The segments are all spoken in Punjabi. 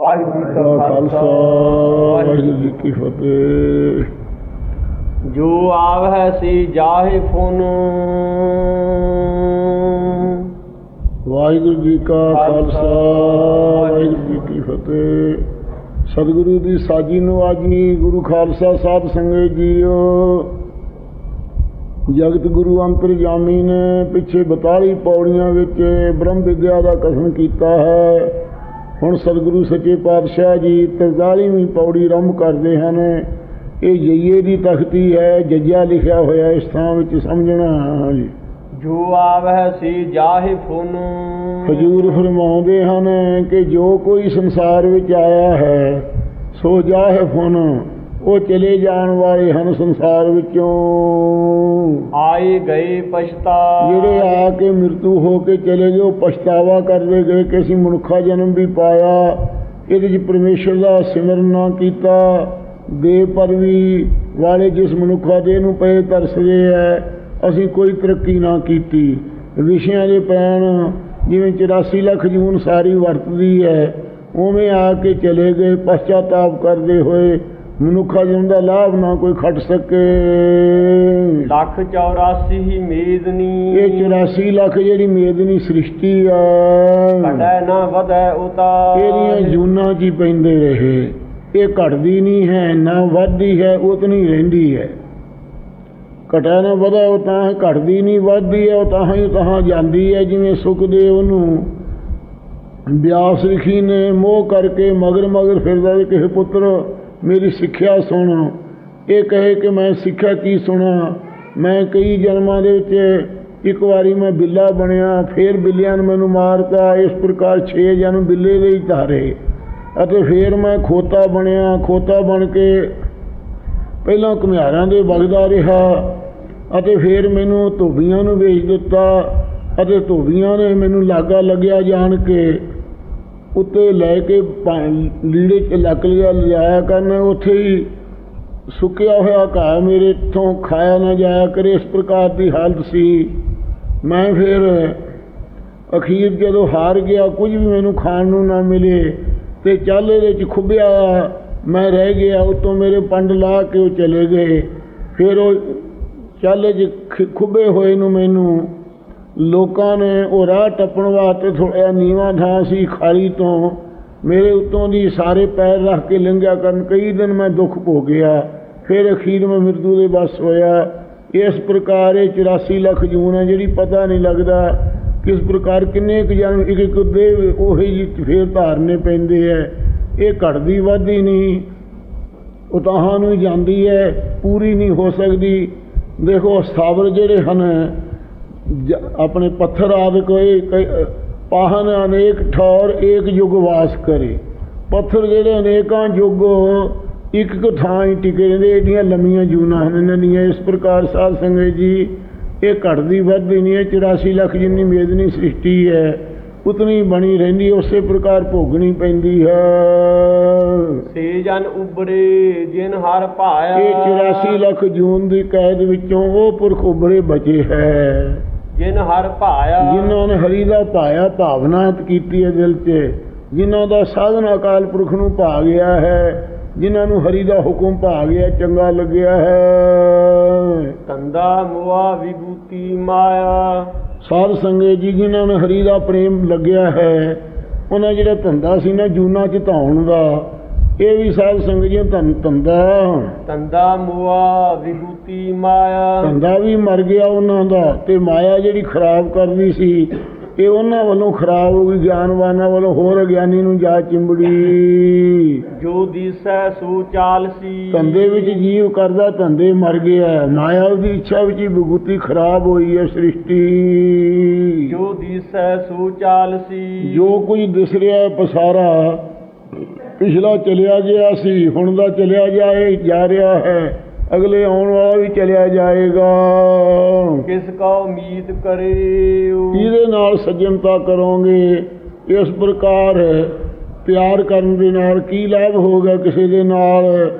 ਵਾਹਿਗੁਰੂ ਜੀ ਕਾ ਖਾਲਸਾ ਵਾਹਿਗੁਰੂ ਜੀ ਕੀ ਫਤਿਹ। ਜੋ ਆਵਹਿ ਸੀ ਜਾਹੇ ਫੁਨ। ਵਾਹਿਗੁਰੂ ਜੀ ਕਾ ਖਾਲਸਾ ਵਾਹਿਗੁਰੂ ਜੀ ਕੀ ਫਤਿਹ। ਸਤਿਗੁਰੂ ਦੀ ਸਾਜੀ ਨਵਾਜੀ ਗੁਰੂ ਖਾਲਸਾ ਸਾਧ ਸੰਗਤ ਜੀਓ। ਜਗਤ ਗੁਰੂ ਅੰਤਰਜਾਮੀ ਨੇ ਪਿੱਛੇ 42 ਪੌੜੀਆਂ ਵਿੱਚ ਬ੍ਰਹਮ ਵਿਦਿਆ ਦਾ ਕਥਨ ਕੀਤਾ ਹੈ। ਹੁਣ ਸਤਿਗੁਰੂ ਸੱਚੇ ਪਾਤਸ਼ਾਹ ਜੀ 43ਵੀਂ ਪੌੜੀ ਆਰੰਭ ਕਰਦੇ ਹਨ। ਇਹ ਜਈਏ ਦੀ ਤਖਤੀ ਹੈ ਜੱਜਾ ਲਿਖਿਆ ਹੋਇਆ ਇਸ ਥਾਂ ਵਿੱਚ ਸਮਝਣਾ ਜੀ ਜੋ ਆਵਹਿ ਸੀ ਜਾਹੇ ਫੁਨ ਹਜੂਰ ਫਰਮਾਉਂਦੇ ਹਨ ਕਿ ਜੋ ਕੋਈ ਸੰਸਾਰ ਵਿੱਚ ਆਇਆ ਹੈ ਸੋ ਜਾਹੇ ਫਨ ਉਹ ਚਲੇ ਜਾਣ ਵਾਲੇ ਹਨ ਸੰਸਾਰ ਵਿੱਚੋਂ। ਆਏ ਗਏ ਪਛਤਾ ਜਿਹੜੇ ਆ ਕੇ ਮ੍ਰਿਤੂ ਹੋ ਕੇ ਚਲੇ ਗਏ ਉਹ ਪਛਤਾਵਾ ਕਰਦੇ ਗਏ ਕਿ ਅਸੀਂ ਮਨੁੱਖਾ ਜਨਮ ਵੀ ਪਾਇਆ ਇਹਦੇ 'ਚ ਪਰਮੇਸ਼ਰ ਦਾ ਸਿਮਰਨ ਨਾ ਕੀਤਾ। ਦੇ ਪਰਵੀ ਵਾਲੇ ਜਿਸ ਮਨੁੱਖਾ ਦੇ ਨੂੰ ਪਏ ਤਰਸਦੇ ਐ ਅਸੀਂ ਕੋਈ ਤਰੱਕੀ ਨਾ ਕੀਤੀ। ਵਿਸ਼ਿਆਂ ਦੇ ਪੈਣ ਜਿਵੇਂ 84 ਲੱਖ ਜੂਨ ਸਾਰੀ ਵਰਤਦੀ ਹੈ ਉਵੇਂ ਆ ਕੇ ਚਲੇ ਗਏ ਪਛਤਾਤਾਪ ਕਰਦੇ ਹੋਏ ਮਨੁੱਖਾ ਜਨਮ ਦਾ ਲਾਭ ਨਾ ਕੋਈ ਖੱਟ ਸਕੇ। ਲੱਖ 84 ਹੀ ਮੇਦਨੀ ਇਹ 84 ਲੱਖ ਜਿਹੜੀ ਮੇਦਨੀ ਸ੍ਰਿਸ਼ਟੀ ਆ। ਕਟੈ ਨਾ ਵਧੈ ਉਤਾਰ ਇਹਦੀਆਂ ਜੂਨਾਂ 'ਚ ਹੀ ਪੈਂਦੇ ਰਹੇ। ਇਹ ਘਟਦੀ ਨਹੀਂ ਹੈ ਨਾ ਵੱਧਦੀ ਹੈ ਉਤਨੀ ਰਹਿੰਦੀ ਹੈ। ਘਟਾ ਨਾ ਵਧਾ ਉਹ ਤਾਂ ਹੀ ਘਟਦੀ ਨਹੀਂ ਵੱਧਦੀ ਹੈ ਉਹ ਤਾਂ ਹੀ ਤਾਂ ਜਾਂਦੀ ਹੈ ਜਿਵੇਂ ਸੁਖਦੇਵ ਨੂੰ ਵਿਆਸ ਰਿਖੀ ਨੇ ਮੋਹ ਕਰਕੇ ਮਗਰ ਮਗਰ ਫਿਰਦਾ ਕਿਸੇ ਪੁੱਤਰ ਮੇਰੀ ਸਿੱਖਿਆ ਸੁਣ। ਇਹ ਕਹੇ ਕਿ ਮੈਂ ਸਿੱਖਿਆ ਕੀ ਸੁਣਾ? ਮੈਂ ਕਈ ਜਨਮਾਂ ਦੇ ਵਿੱਚ ਇੱਕ ਵਾਰੀ ਮੈਂ ਬਿੱਲਾ ਬਣਿਆ, ਫਿਰ ਬਿੱਲਿਆਂ ਨੇ ਮੈਨੂੰ ਮਾਰਤਾ। ਇਸ ਪ੍ਰਕਾਰ 6 ਜਨਮ ਬਿੱਲੇ ਦੇ ਹੀ ਧਾਰੇ। ਅਤੇ ਫਿਰ ਮੈਂ ਖੋਤਾ ਬਣਿਆ। ਖੋਤਾ ਬਣ ਕੇ ਪਹਿਲਾਂ ਘੁਮਿਆਰਾਂ ਦੇ ਵਗਦਾ ਰਿਹਾ ਅਤੇ ਫਿਰ ਮੈਨੂੰ ਧੋਬੀਆਂ ਨੂੰ ਵੇਚ ਦਿੱਤਾ ਅਤੇ ਧੋਬੀਆਂ ਨੇ ਮੈਨੂੰ ਲਾਗਾ ਲੱਗਿਆ ਜਾਣ ਕੇ ਉੱਤੇ ਲੈ ਕੇ ਪਾ- ਲੀੜੇ 'ਚ ਲੱਕ ਲਿਆ ਲਿਆਇਆ ਕਰਨ ਉੱਥੇ ਹੀ ਸੁੱਕਿਆ ਹੋਇਆ ਘਾਹ ਮੇਰੇ ਤੋਂ ਖਾਇਆ ਨਾ ਜਾਇਆ ਕਰੇ, ਇਸ ਪ੍ਰਕਾਰ ਦੀ ਹਾਲਤ ਸੀ। ਮੈਂ ਫਿਰ ਅਖੀਰ ਜਦੋਂ ਹਾਰ ਗਿਆ, ਕੁਝ ਵੀ ਮੈਨੂੰ ਖਾਣ ਨੂੰ ਨਾ ਮਿਲੇ ਤੇ ਚੱਲ ਇਹਦੇ 'ਚ ਖੁੱਬਿਆ ਮੈਂ ਰਹਿ ਗਿਆ, ਉਤੋਂ ਮੇਰੇ ਪੰਡ ਲਾ ਕੇ ਉਹ ਚਲੇ ਗਏ। ਫਿਰ ਉਹ ਚੱਲ ਚ ਖੁੱਬੇ ਹੋਏ ਨੂੰ ਮੈਨੂੰ ਲੋਕਾਂ ਨੇ ਉਹ ਰਾਹ ਟੱਪਣ ਵਾਸਤੇ ਥੋੜ੍ਹਾ ਨੀਵਾਂ ਥਾਂ ਸੀ ਖਾਲੀ ਤੋਂ। ਮੇਰੇ ਉੱਤੋਂ ਦੀ ਸਾਰੇ ਪੈਰ ਰੱਖ ਕੇ ਲੰਘਿਆ ਕਰਨ, ਕਈ ਦਿਨ ਮੈਂ ਦੁੱਖ ਭੋਗਿਆ ਫਿਰ ਅਖੀਰ ਮੈਂ ਮਿਰਦੂ ਦੇ ਬਸ ਹੋਇਆ। ਇਸ ਪ੍ਰਕਾਰ ਇਹ 84 ਲੱਖ ਜੂਨ ਹੈ, ਜਿਹੜੀ ਪਤਾ ਨਹੀਂ ਲੱਗਦਾ ਕਿਸ ਪ੍ਰਕਾਰ ਕਿੰਨੇ ਕੁ ਜਨਮ ਇੱਕ ਇੱਕ ਦੇ ਉਹੀ ਜੀ ਫੇਰ ਧਾਰਨੇ ਪੈਂਦੇ ਐ। ਇਹ ਘਟਦੀ ਵੱਧਦੀ ਨਹੀਂ। ਉਤਾਹਾਂ ਨੂੰ ਜਾਂਦੀ ਹੈ ਪੂਰੀ ਨਹੀਂ ਹੋ ਸਕਦੀ। ਦੇਖੋ, ਸਥਾਵਰ ਜਿਹੜੇ ਹਨ ਆਪਣੇ ਪੱਥਰ ਇਹ ਕਈ- ਪਾਹਨ ਅਨੇਕ ਠੌਰ ਏਕ ਯੁਗ ਵਾਸ ਕਰੇ। ਪੱਥਰ ਜਿਹੜੇ ਅਨੇਕਾਂ ਯੁਗ ਇੱਕ ਇੱਕ ਥਾਂ ਹੀ ਟਿਕੇ ਰਹਿੰਦੇ ਏਡੀਆਂ ਲੰਮੀਆਂ ਜੂਨਾਂ ਹਨ ਇਹਨਾਂ ਦੀਆਂ ਇਸ ਪ੍ਰਕਾਰ ਸਾਧ ਸੰਗਤ ਜੀ ਇਹ ਘਟਦੀ ਵੱਧਦੀ ਨਹੀਂ ਹੈ 84 ਲੱਖ ਜਿੰਨੀ ਮੇਦਨੀ ਸ੍ਰਿਸ਼ਟੀ ਹੈ ਉਤਨੀ ਬਣੀ ਰਹਿੰਦੀ ਉਸੇ ਪ੍ਰਕਾਰ ਭੋਗਣੀ ਪੈਂਦੀ ਹੈ। ਸੇ ਜਨ ਉਬਰੇ ਜਿਨ ਹਰ ਭਾਇਆ। ਇਹ 84 ਲੱਖ ਜੂਨ ਦੀ ਕੈਦ ਵਿੱਚੋਂ ਉਹ ਪੁਰਖ ਉਭਰੇ ਬਚੇ ਹੈ। ਜਿਨ ਹਰ ਭਾਇਆ। ਜਿਨ੍ਹਾਂ ਨੇ ਹਰੀ ਦਾ ਭਾਇਆ ਭਾਵਨਾ ਕੀਤੀ ਹੈ ਦਿਲ 'ਚ ਜਿਨ੍ਹਾਂ ਦਾ ਸਾਧਨ ਅਕਾਲ ਪੁਰਖ ਨੂੰ ਭਾ ਗਿਆ ਹੈ ਜਿਨ੍ਹਾਂ ਨੂੰ ਹਰੀ ਦਾ ਹੁਕਮ ਭਾ ਗਿਆ ਚੰਗਾ ਲੱਗਿਆ ਹੈ। ਕੰਦਾ ਮੁਆ ਵਿਭੂਤੀ ਮਾਇਆ। ਸਾਧ ਸੰਗਤ ਜੀ ਜਿਨ੍ਹਾਂ ਨੂੰ ਹਰੀ ਦਾ ਪ੍ਰੇਮ ਲੱਗਿਆ ਹੈ ਉਹਨਾਂ ਜਿਹੜਾ ਧੰਦਾ ਸੀ ਨਾ ਜੂਨਾ ਚ ਧਾਉਣ ਦਾ ਇਹ ਵੀ ਸਾਧ ਸੰਗਤ ਜੀ ਧੰ ਧੰਦਾ ਤੰਦਾ ਮੁਆ ਵਿਭੂਤੀ ਮਾਇਆ। ਧੰਦਾ ਵੀ ਮਰ ਗਿਆ ਉਹਨਾਂ ਦਾ ਤੇ ਮਾਇਆ ਜਿਹੜੀ ਖਰਾਬ ਕਰਦੀ ਸੀ ਇਹ ਉਹਨਾਂ ਵੱਲੋਂ ਖਰਾਬ ਹੋ ਗਈ ਗਿਆਨਵਾਨਾਂ ਵੱਲੋਂ ਹੋਰ ਅਗਿਆਨੀ ਨੂੰ ਜਾ ਚਿੰਬੜੀ। ਜੋ ਦਿਸੈ ਸੋ ਚਾਲਸੀ। ਧੰਦੇ ਵਿੱਚ ਜੀਵ ਕਰਦਾ ਧੰਦੇ ਮਰ ਗਿਆ। ਮਾਇਆ ਦੀ ਇੱਛਾ ਵਿੱਚ ਹੀ ਵਿਗੂਤੀ ਖਰਾਬ ਹੋਈ ਹੈ ਸ੍ਰਿਸ਼ਟੀ। ਜੋ ਦਿਸੈ ਸੋ ਚਾਲਸੀ। ਜੋ ਕੁਝ ਦਿਸ ਰਿਹਾ ਪਸਾਰਾ ਪਿਛਲਾ ਚਲਿਆ ਗਿਆ ਸੀ ਹੁਣ ਦਾ ਚਲਿਆ ਜਾਏ ਜਾ ਰਿਹਾ ਹੈ। ਅਗਲੇ ਆਉਣ ਵਾਲਾ ਵੀ ਚਲਿਆ ਜਾਏਗਾ। ਕਿਸ ਕਾ ਉਮੀਦ ਕਰੇ ਇਹਦੇ ਨਾਲ ਸੱਜਣਤਾ ਕਰੋਗੇ। ਇਸ ਪ੍ਰਕਾਰ ਪਿਆਰ ਕਰਨ ਦੇ ਨਾਲ ਕੀ ਲਾਭ ਹੋਗਾ ਕਿਸੇ ਦੇ ਨਾਲ?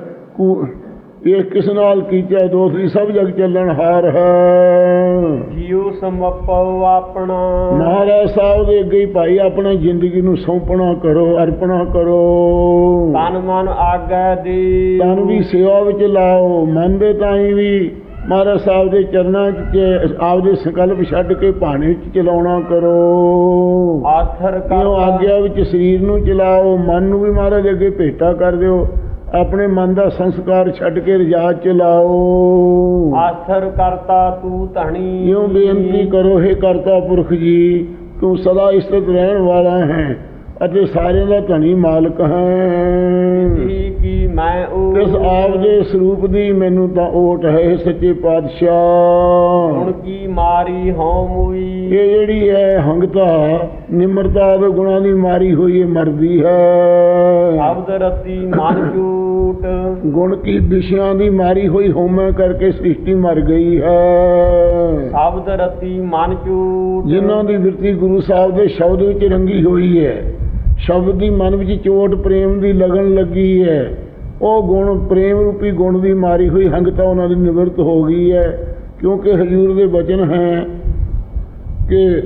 ਇਹ ਕਿਸ ਨਾਲ ਕੀਚੈ ਦੋਸਰੀ ਸਭ ਜਗ ਚੱਲਣ ਹਾਰ ਹੈ। ਜਿਉ ਸਮਪਉ ਆਪਣਾ। ਮਹਾਰਾਜ ਸਾਹਿਬ ਦੇ ਅੱਗੇ ਭਾਈ ਆਪਣੀ ਜ਼ਿੰਦਗੀ ਨੂੰ ਸੌਂਪਣਾ ਕਰੋ ਅਰਪਣਾ ਕਰੋ। ਤਨ ਮਨ ਆਗੈ ਦੇ ਤਨ ਵੀ ਸੇਵਾ ਵਿੱਚ ਲਾਓ ਮਨ ਦੇ ਤਾਈ ਵੀ ਮਹਾਰਾਜ ਸਾਹਿਬ ਦੇ ਚਰਨਾਂ 'ਚ ਆਪਦੇ ਸੰਕਲਪ ਛੱਡ ਕੇ ਭਾਣੇ ਵਿੱਚ ਚਲਾਉਣਾ ਕਰੋ। ਆਥਰ ਕਰਤਾ ਆਗਿਆ ਵਿੱਚ ਸਰੀਰ ਨੂੰ ਚਲਾਓ ਮਨ ਨੂੰ ਵੀ ਮਹਾਰਾਜ ਅੱਗੇ ਭੇਟਾ ਕਰ ਦਿਓ। ਆਪਣੇ ਮਨ ਦਾ ਸੰਸਕਾਰ ਛੱਡ ਕੇ ਰਜਾ ਚ ਲਾਓ। ਆਥਰ ਕਰਤਾ ਤੂੰ ਧਣੀ। ਇਉਂ ਬੇਨਤੀ ਕਰੋ हे ਕਰਤਾ ਪੁਰਖ ਜੀ ਤੂੰ ਸਦਾ ਇਸਤ ਰਹਿਣ ਵਾਲਾ ਹੈ ਅਤੇ ਸਾਰਿਆਂ ਦਾ ਧਣੀ ਮਾਲਕ ਹੈ। ਜੀ ਕੀ ਮੈਂ ਉਹ ਇਸ ਆਪ ਦੇ ਸਰੂਪ ਦੀ ਮੈਨੂੰ ਤਾਂ ਓਟ ਹੈ ਸੱਚੇ ਪਾਤਸ਼ਾਹ। ਹੁਣ ਕੀ ਮਾਰੀ ਹਉ ਮੁਈ? ਇਹ ਜਿਹੜੀ ਹੈ ਹੰਗਤਾ ਨਿਮਰਤਾ ਦੇ ਗੁਣਾਂ ਦੀ ਮਾਰੀ ਹੋਈ ਹੈ ਮਰਦੀ ਹੈ। ਸ਼ਬਦ ਰਤੀ ਮਨ ਝੂਟ ਗੁਣ ਕੀ ਵਿਸ਼ਿਆਂ ਦੀ ਮਾਰੀ ਹੋਈ ਹੋਮੈ ਕਰਕੇ ਸ੍ਰਿਸ਼ਟੀ ਮਰ ਗਈ ਹੈ। ਸ਼ਬਦ ਰਤੀ ਮਨ ਝੂਟ ਜਿਨ੍ਹਾਂ ਦੀ ਵਿਰਤੀ ਗੁਰੂ ਸਾਹਿਬ ਦੇ ਸ਼ਬਦ ਵਿੱਚ ਰੰਗੀ ਹੋਈ ਹੈ ਸ਼ਬਦ ਦੀ ਮਨ ਵਿੱਚ ਚੋਟ ਪ੍ਰੇਮ ਦੀ ਲਗਨ ਲੱਗੀ ਹੈ ਉਹ ਗੁਣ ਪ੍ਰੇਮ ਰੂਪੀ ਗੁਣ ਦੀ ਮਾਰੀ ਹੋਈ ਹੰਗਤਾ ਉਹਨਾਂ ਦੀ ਨਿਵਰਤ ਹੋ ਗਈ ਹੈ ਕਿਉਂਕਿ ਹਜੂਰ ਦੇ ਬਚਨ ਹੈ ਕਿ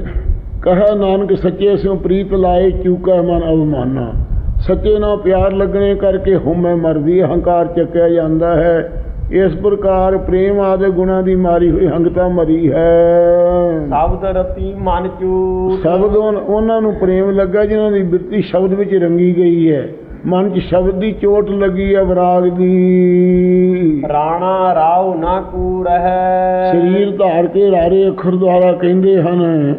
ਕਹਾ ਨਾਨਕ ਸੱਚੇ ਸਿਉ ਪ੍ਰੀਤ ਲਾਏ ਚੂਕਾ ਮਨ ਅਵਮਾਨਾ? ਸੱਚੇ ਨਾਲ ਪਿਆਰ ਲੱਗਣੇ ਕਰਕੇ ਹਉਮੈ ਮਰਦੀ ਹੰਕਾਰ ਚੱਕਿਆ ਜਾਂਦਾ ਹੈ। ਇਸ ਪ੍ਰਕਾਰ ਪ੍ਰੇਮ ਆਦਿ ਗੁਣਾਂ ਦੀ ਮਾਰੀ ਹੋਈ ਹੰਗਤਾ ਮਰੀ ਹੈ। ਸ਼ਬਦ ਰਤੀ ਮਨ ਝੂਟ ਸ਼ਬਦ ਉਹਨਾਂ ਨੂੰ ਪ੍ਰੇਮ ਲੱਗਾ ਜਿਨ੍ਹਾਂ ਦੀ ਬਿਰਤੀ ਸ਼ਬਦ ਵਿੱਚ ਰੰਗੀ ਗਈ ਹੈ। ਮਨ 'ਚ ਸ਼ਬਦ ਦੀ ਚੋਟ ਲੱਗੀ ਹੈ ਵਿਰਾਗ ਦੀ। ਰਾਣਾ ਰਾਉ ਨਾ ਕੂੜ ਹੈ ਸਰੀਰ ਧਾਰ ਕੇ ਰਾਰੇ ਅੱਖਰ ਦੁਆਰਾ ਕਹਿੰਦੇ ਹਨ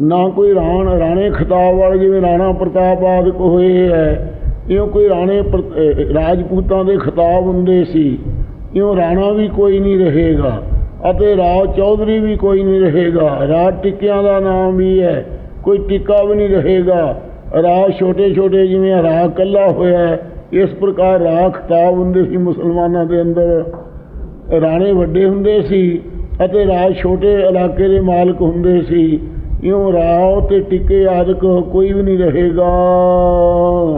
ਨਾ ਕੋਈ ਰਾਣ, ਰਾਣੇ ਖਿਤਾਬ ਵਾਲੇ ਜਿਵੇਂ ਰਾਣਾ ਪ੍ਰਤਾਪ ਆਦਿਕ ਹੋਏ ਹੈ। ਇਉਂ ਕੋਈ ਰਾਣੇ ਪ੍ਰ- ਰਾਜਪੂਤਾਂ ਦੇ ਖਿਤਾਬ ਹੁੰਦੇ ਸੀ। ਇਉਂ ਰਾਣਾ ਵੀ ਕੋਈ ਨਹੀਂ ਰਹੇਗਾ ਅਤੇ ਰਾਜ ਚੌਧਰੀ ਵੀ ਕੋਈ ਨਹੀਂ ਰਹੇਗਾ। ਰਾਜ ਟਿੱਕਿਆਂ ਦਾ ਨਾਮ ਵੀ ਹੈ, ਕੋਈ ਟਿੱਕਾ ਵੀ ਨਹੀਂ ਰਹੇਗਾ। ਰਾਜ ਛੋਟੇ ਛੋਟੇ ਜਿਵੇਂ ਰਾਗ ਕੱਲਾ ਹੋਇਆ ਇਸ ਪ੍ਰਕਾਰ ਰਾਗ ਖਿਤਾਬ ਹੁੰਦੇ ਸੀ ਮੁਸਲਮਾਨਾਂ ਦੇ ਅੰਦਰ। ਰਾਣੇ ਵੱਡੇ ਹੁੰਦੇ ਸੀ ਅਤੇ ਰਾਜ ਛੋਟੇ ਇਲਾਕੇ ਦੇ ਮਾਲਕ ਹੁੰਦੇ ਸੀ। ਇਉਂ ਰਾਉ ਤੇ ਟਿੱਕੇ ਆਦਿਕ ਕੋਈ ਵੀ ਨਹੀਂ ਰਹੇਗਾ।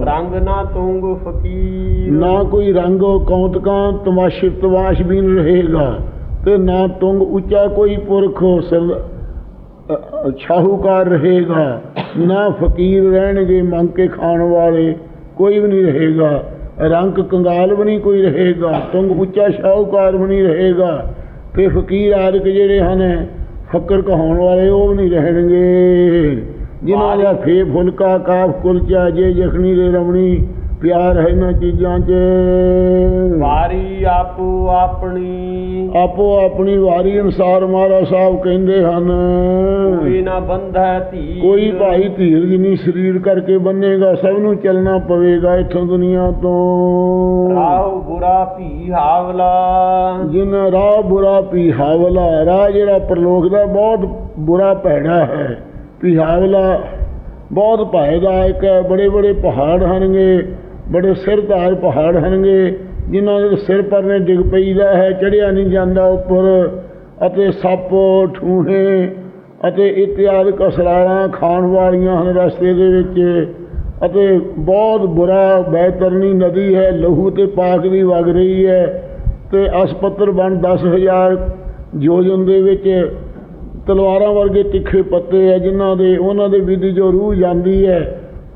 ਰੰਗ ਨਾ ਤੁੰਗ ਫਕੀਰ। ਨਾ ਕੋਈ ਰੰਗ ਕੌਂਤਕਾਂ ਤਮਾਸ਼ੇ ਤਮਾਸ਼ ਵੀ ਨਹੀਂ ਰਹੇਗਾ ਤੇ ਨਾ ਤੁੰਗ ਉੱਚਾ ਕੋਈ ਪੁਰਖ ਸ਼ਾਹੂਕਾਰ ਰਹੇਗਾ। ਨਾ ਫਕੀਰ ਰਹਿਣਗੇ ਮੰਗ ਕੇ ਖਾਣ ਵਾਲੇ ਕੋਈ ਵੀ ਨਹੀਂ ਰਹੇਗਾ। ਰੰਗ ਕੰਗਾਲ ਵੀ ਨਹੀਂ ਕੋਈ ਰਹੇਗਾ ਤੁੰਗ ਉੱਚਾ ਸ਼ਾਹੂਕਾਰ ਵੀ ਨਹੀਂ ਰਹੇਗਾ। ਤੇ ਫਕੀਰ ਆਦਿਕ ਜਿਹੜੇ ਹਨ ਫਕਰ ਕਹਾਉਣ ਵਾਲੇ ਉਹ ਨਹੀਂ ਰਹਿਣਗੇ। ਜਿਨ੍ਹਾਂ ਦਾ ਫੇ ਫੁਲਕਾ ਕਾਫ ਕੁਲਚਾ ਜੇ ਜਖਣੀ ਦੇ ਰਮਣੀ ਪਿਆਰ ਹੈ ਇਹਨਾਂ ਚੀਜ਼ਾਂ 'ਚ। ਵਾਰੀ ਆਪੋ ਆਪਣੀ। ਆਪੋ ਆਪਣੀ ਵਾਰੀ ਅਨੁਸਾਰ ਮਹਾਰਾਜ ਸਾਹਿਬ ਕਹਿੰਦੇ ਹਨ। ਕੋਈ ਨਾ ਬੰਧੈ ਧੀ ਕੋਈ ਭਾਈ ਧੀਰਜ ਨਹੀਂ ਸਰੀਰ ਕਰਕੇ ਬੰਨੇਗਾ ਸਭ ਨੂੰ ਚੱਲਣਾ ਪਵੇਗਾ ਇੱਥੋਂ ਦੁਨੀਆ ਤੋਂ। ਰਾਹੁ ਬੁਰਾ ਭੀ ਹਾਵਲਾ। ਜਿਨ ਰਾਹ ਬੁਰਾ ਪਿਹਾਵਲਾ ਰਾਹ ਜਿਹੜਾ ਪ੍ਰਲੋਕ ਦਾ ਬਹੁਤ ਬੁਰਾ ਭੈੜਾ ਹੈ। ਪਿਹਾਵਲਾ ਬਹੁਤ ਭੈਦਾਇਕ ਹੈ ਬੜੇ ਬੜੇ ਪਹਾੜ ਹਨਗੇ। ਬੜੇ ਸਿਰਧਾਰ ਪਹਾੜ ਹਨਗੇ ਜਿਨ੍ਹਾਂ ਦੇ ਸਿਰ ਪਰ ਨੇ ਡਿੱਗ ਪਈਦਾ ਹੈ, ਚੜਿਆ ਨਹੀਂ ਜਾਂਦਾ ਉੱਪਰ, ਅਤੇ ਸੱਪ, ਠੂਹੇ ਅਤੇ ਇਤਿਆਦਿ ਕਸਰਾਲਾਂ ਖਾਣ ਵਾਲੀਆਂ ਹਨ ਰਸਤੇ ਦੇ ਵਿੱਚ, ਅਤੇ ਬਹੁਤ ਬੁਰਾ ਬੈਤਰਨੀ ਨਦੀ ਹੈ, ਲਹੂ ਤੇ ਪਾਕ ਦੀ ਵਗ ਰਹੀ ਹੈ, ਤੇ ਅਸਪੱਤਰ ਬਣ 10000 ਯੋਜਨ ਦੇ ਵਿੱਚ ਤਲਵਾਰਾਂ ਵਰਗੇ ਤਿੱਖੇ ਪੱਤੇ ਹੈ, ਜਿਨ੍ਹਾਂ ਦੇ, ਉਹਨਾਂ ਦੇ ਵਿਧੀ ਜੋ ਰੂਹ ਜਾਂਦੀ ਹੈ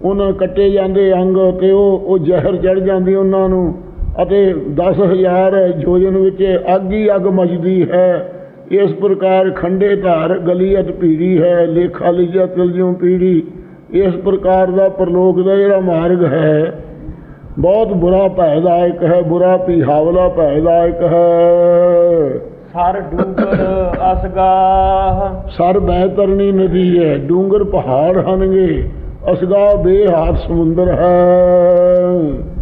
ਉਹਨਾਂ ਕੱਟੇ ਜਾਂਦੇ ਅੰਗ ਤੇ ਉਹ ਉਹ ਜ਼ਹਿਰ ਚੜ ਜਾਂਦੀ ਉਹਨਾਂ ਨੂੰ। ਅਤੇ 10000 ਯੋਜਨ ਵਿੱਚ ਅੱਗ ਹੀ ਅੱਗ ਮਚਦੀ ਹੈ। ਇਸ ਪ੍ਰਕਾਰ ਖੰਡੇ ਧਾਰ ਗਲੀਅਤ ਪੀੜੀ ਹੈ ਲੇਖਾ ਲਿਜਾ ਤਿਲਜੋਂ ਪੀੜੀ। ਇਸ ਪ੍ਰਕਾਰ ਦਾ ਪ੍ਰਲੋਕ ਦਾ ਜਿਹੜਾ ਮਾਰਗ ਹੈ ਬਹੁਤ ਬੁਰਾ ਭੈਦਾਇਕ ਹੈ ਬੁਰਾ ਪਿਹਾਵਲਾ ਭੈਦਾਇਕ ਹੈ। ਸਰ ਡੂਗਰ ਅਸਗਾਹ। ਸਰ ਬੈਤਰਨੀ ਨਦੀ ਹੈ ਡੂੰਗਰ ਪਹਾੜ ਹਨਗੇ। ਅਸਗਾ ਬੇਹਾਰ ਸਮੁੰਦਰ ਹੈ।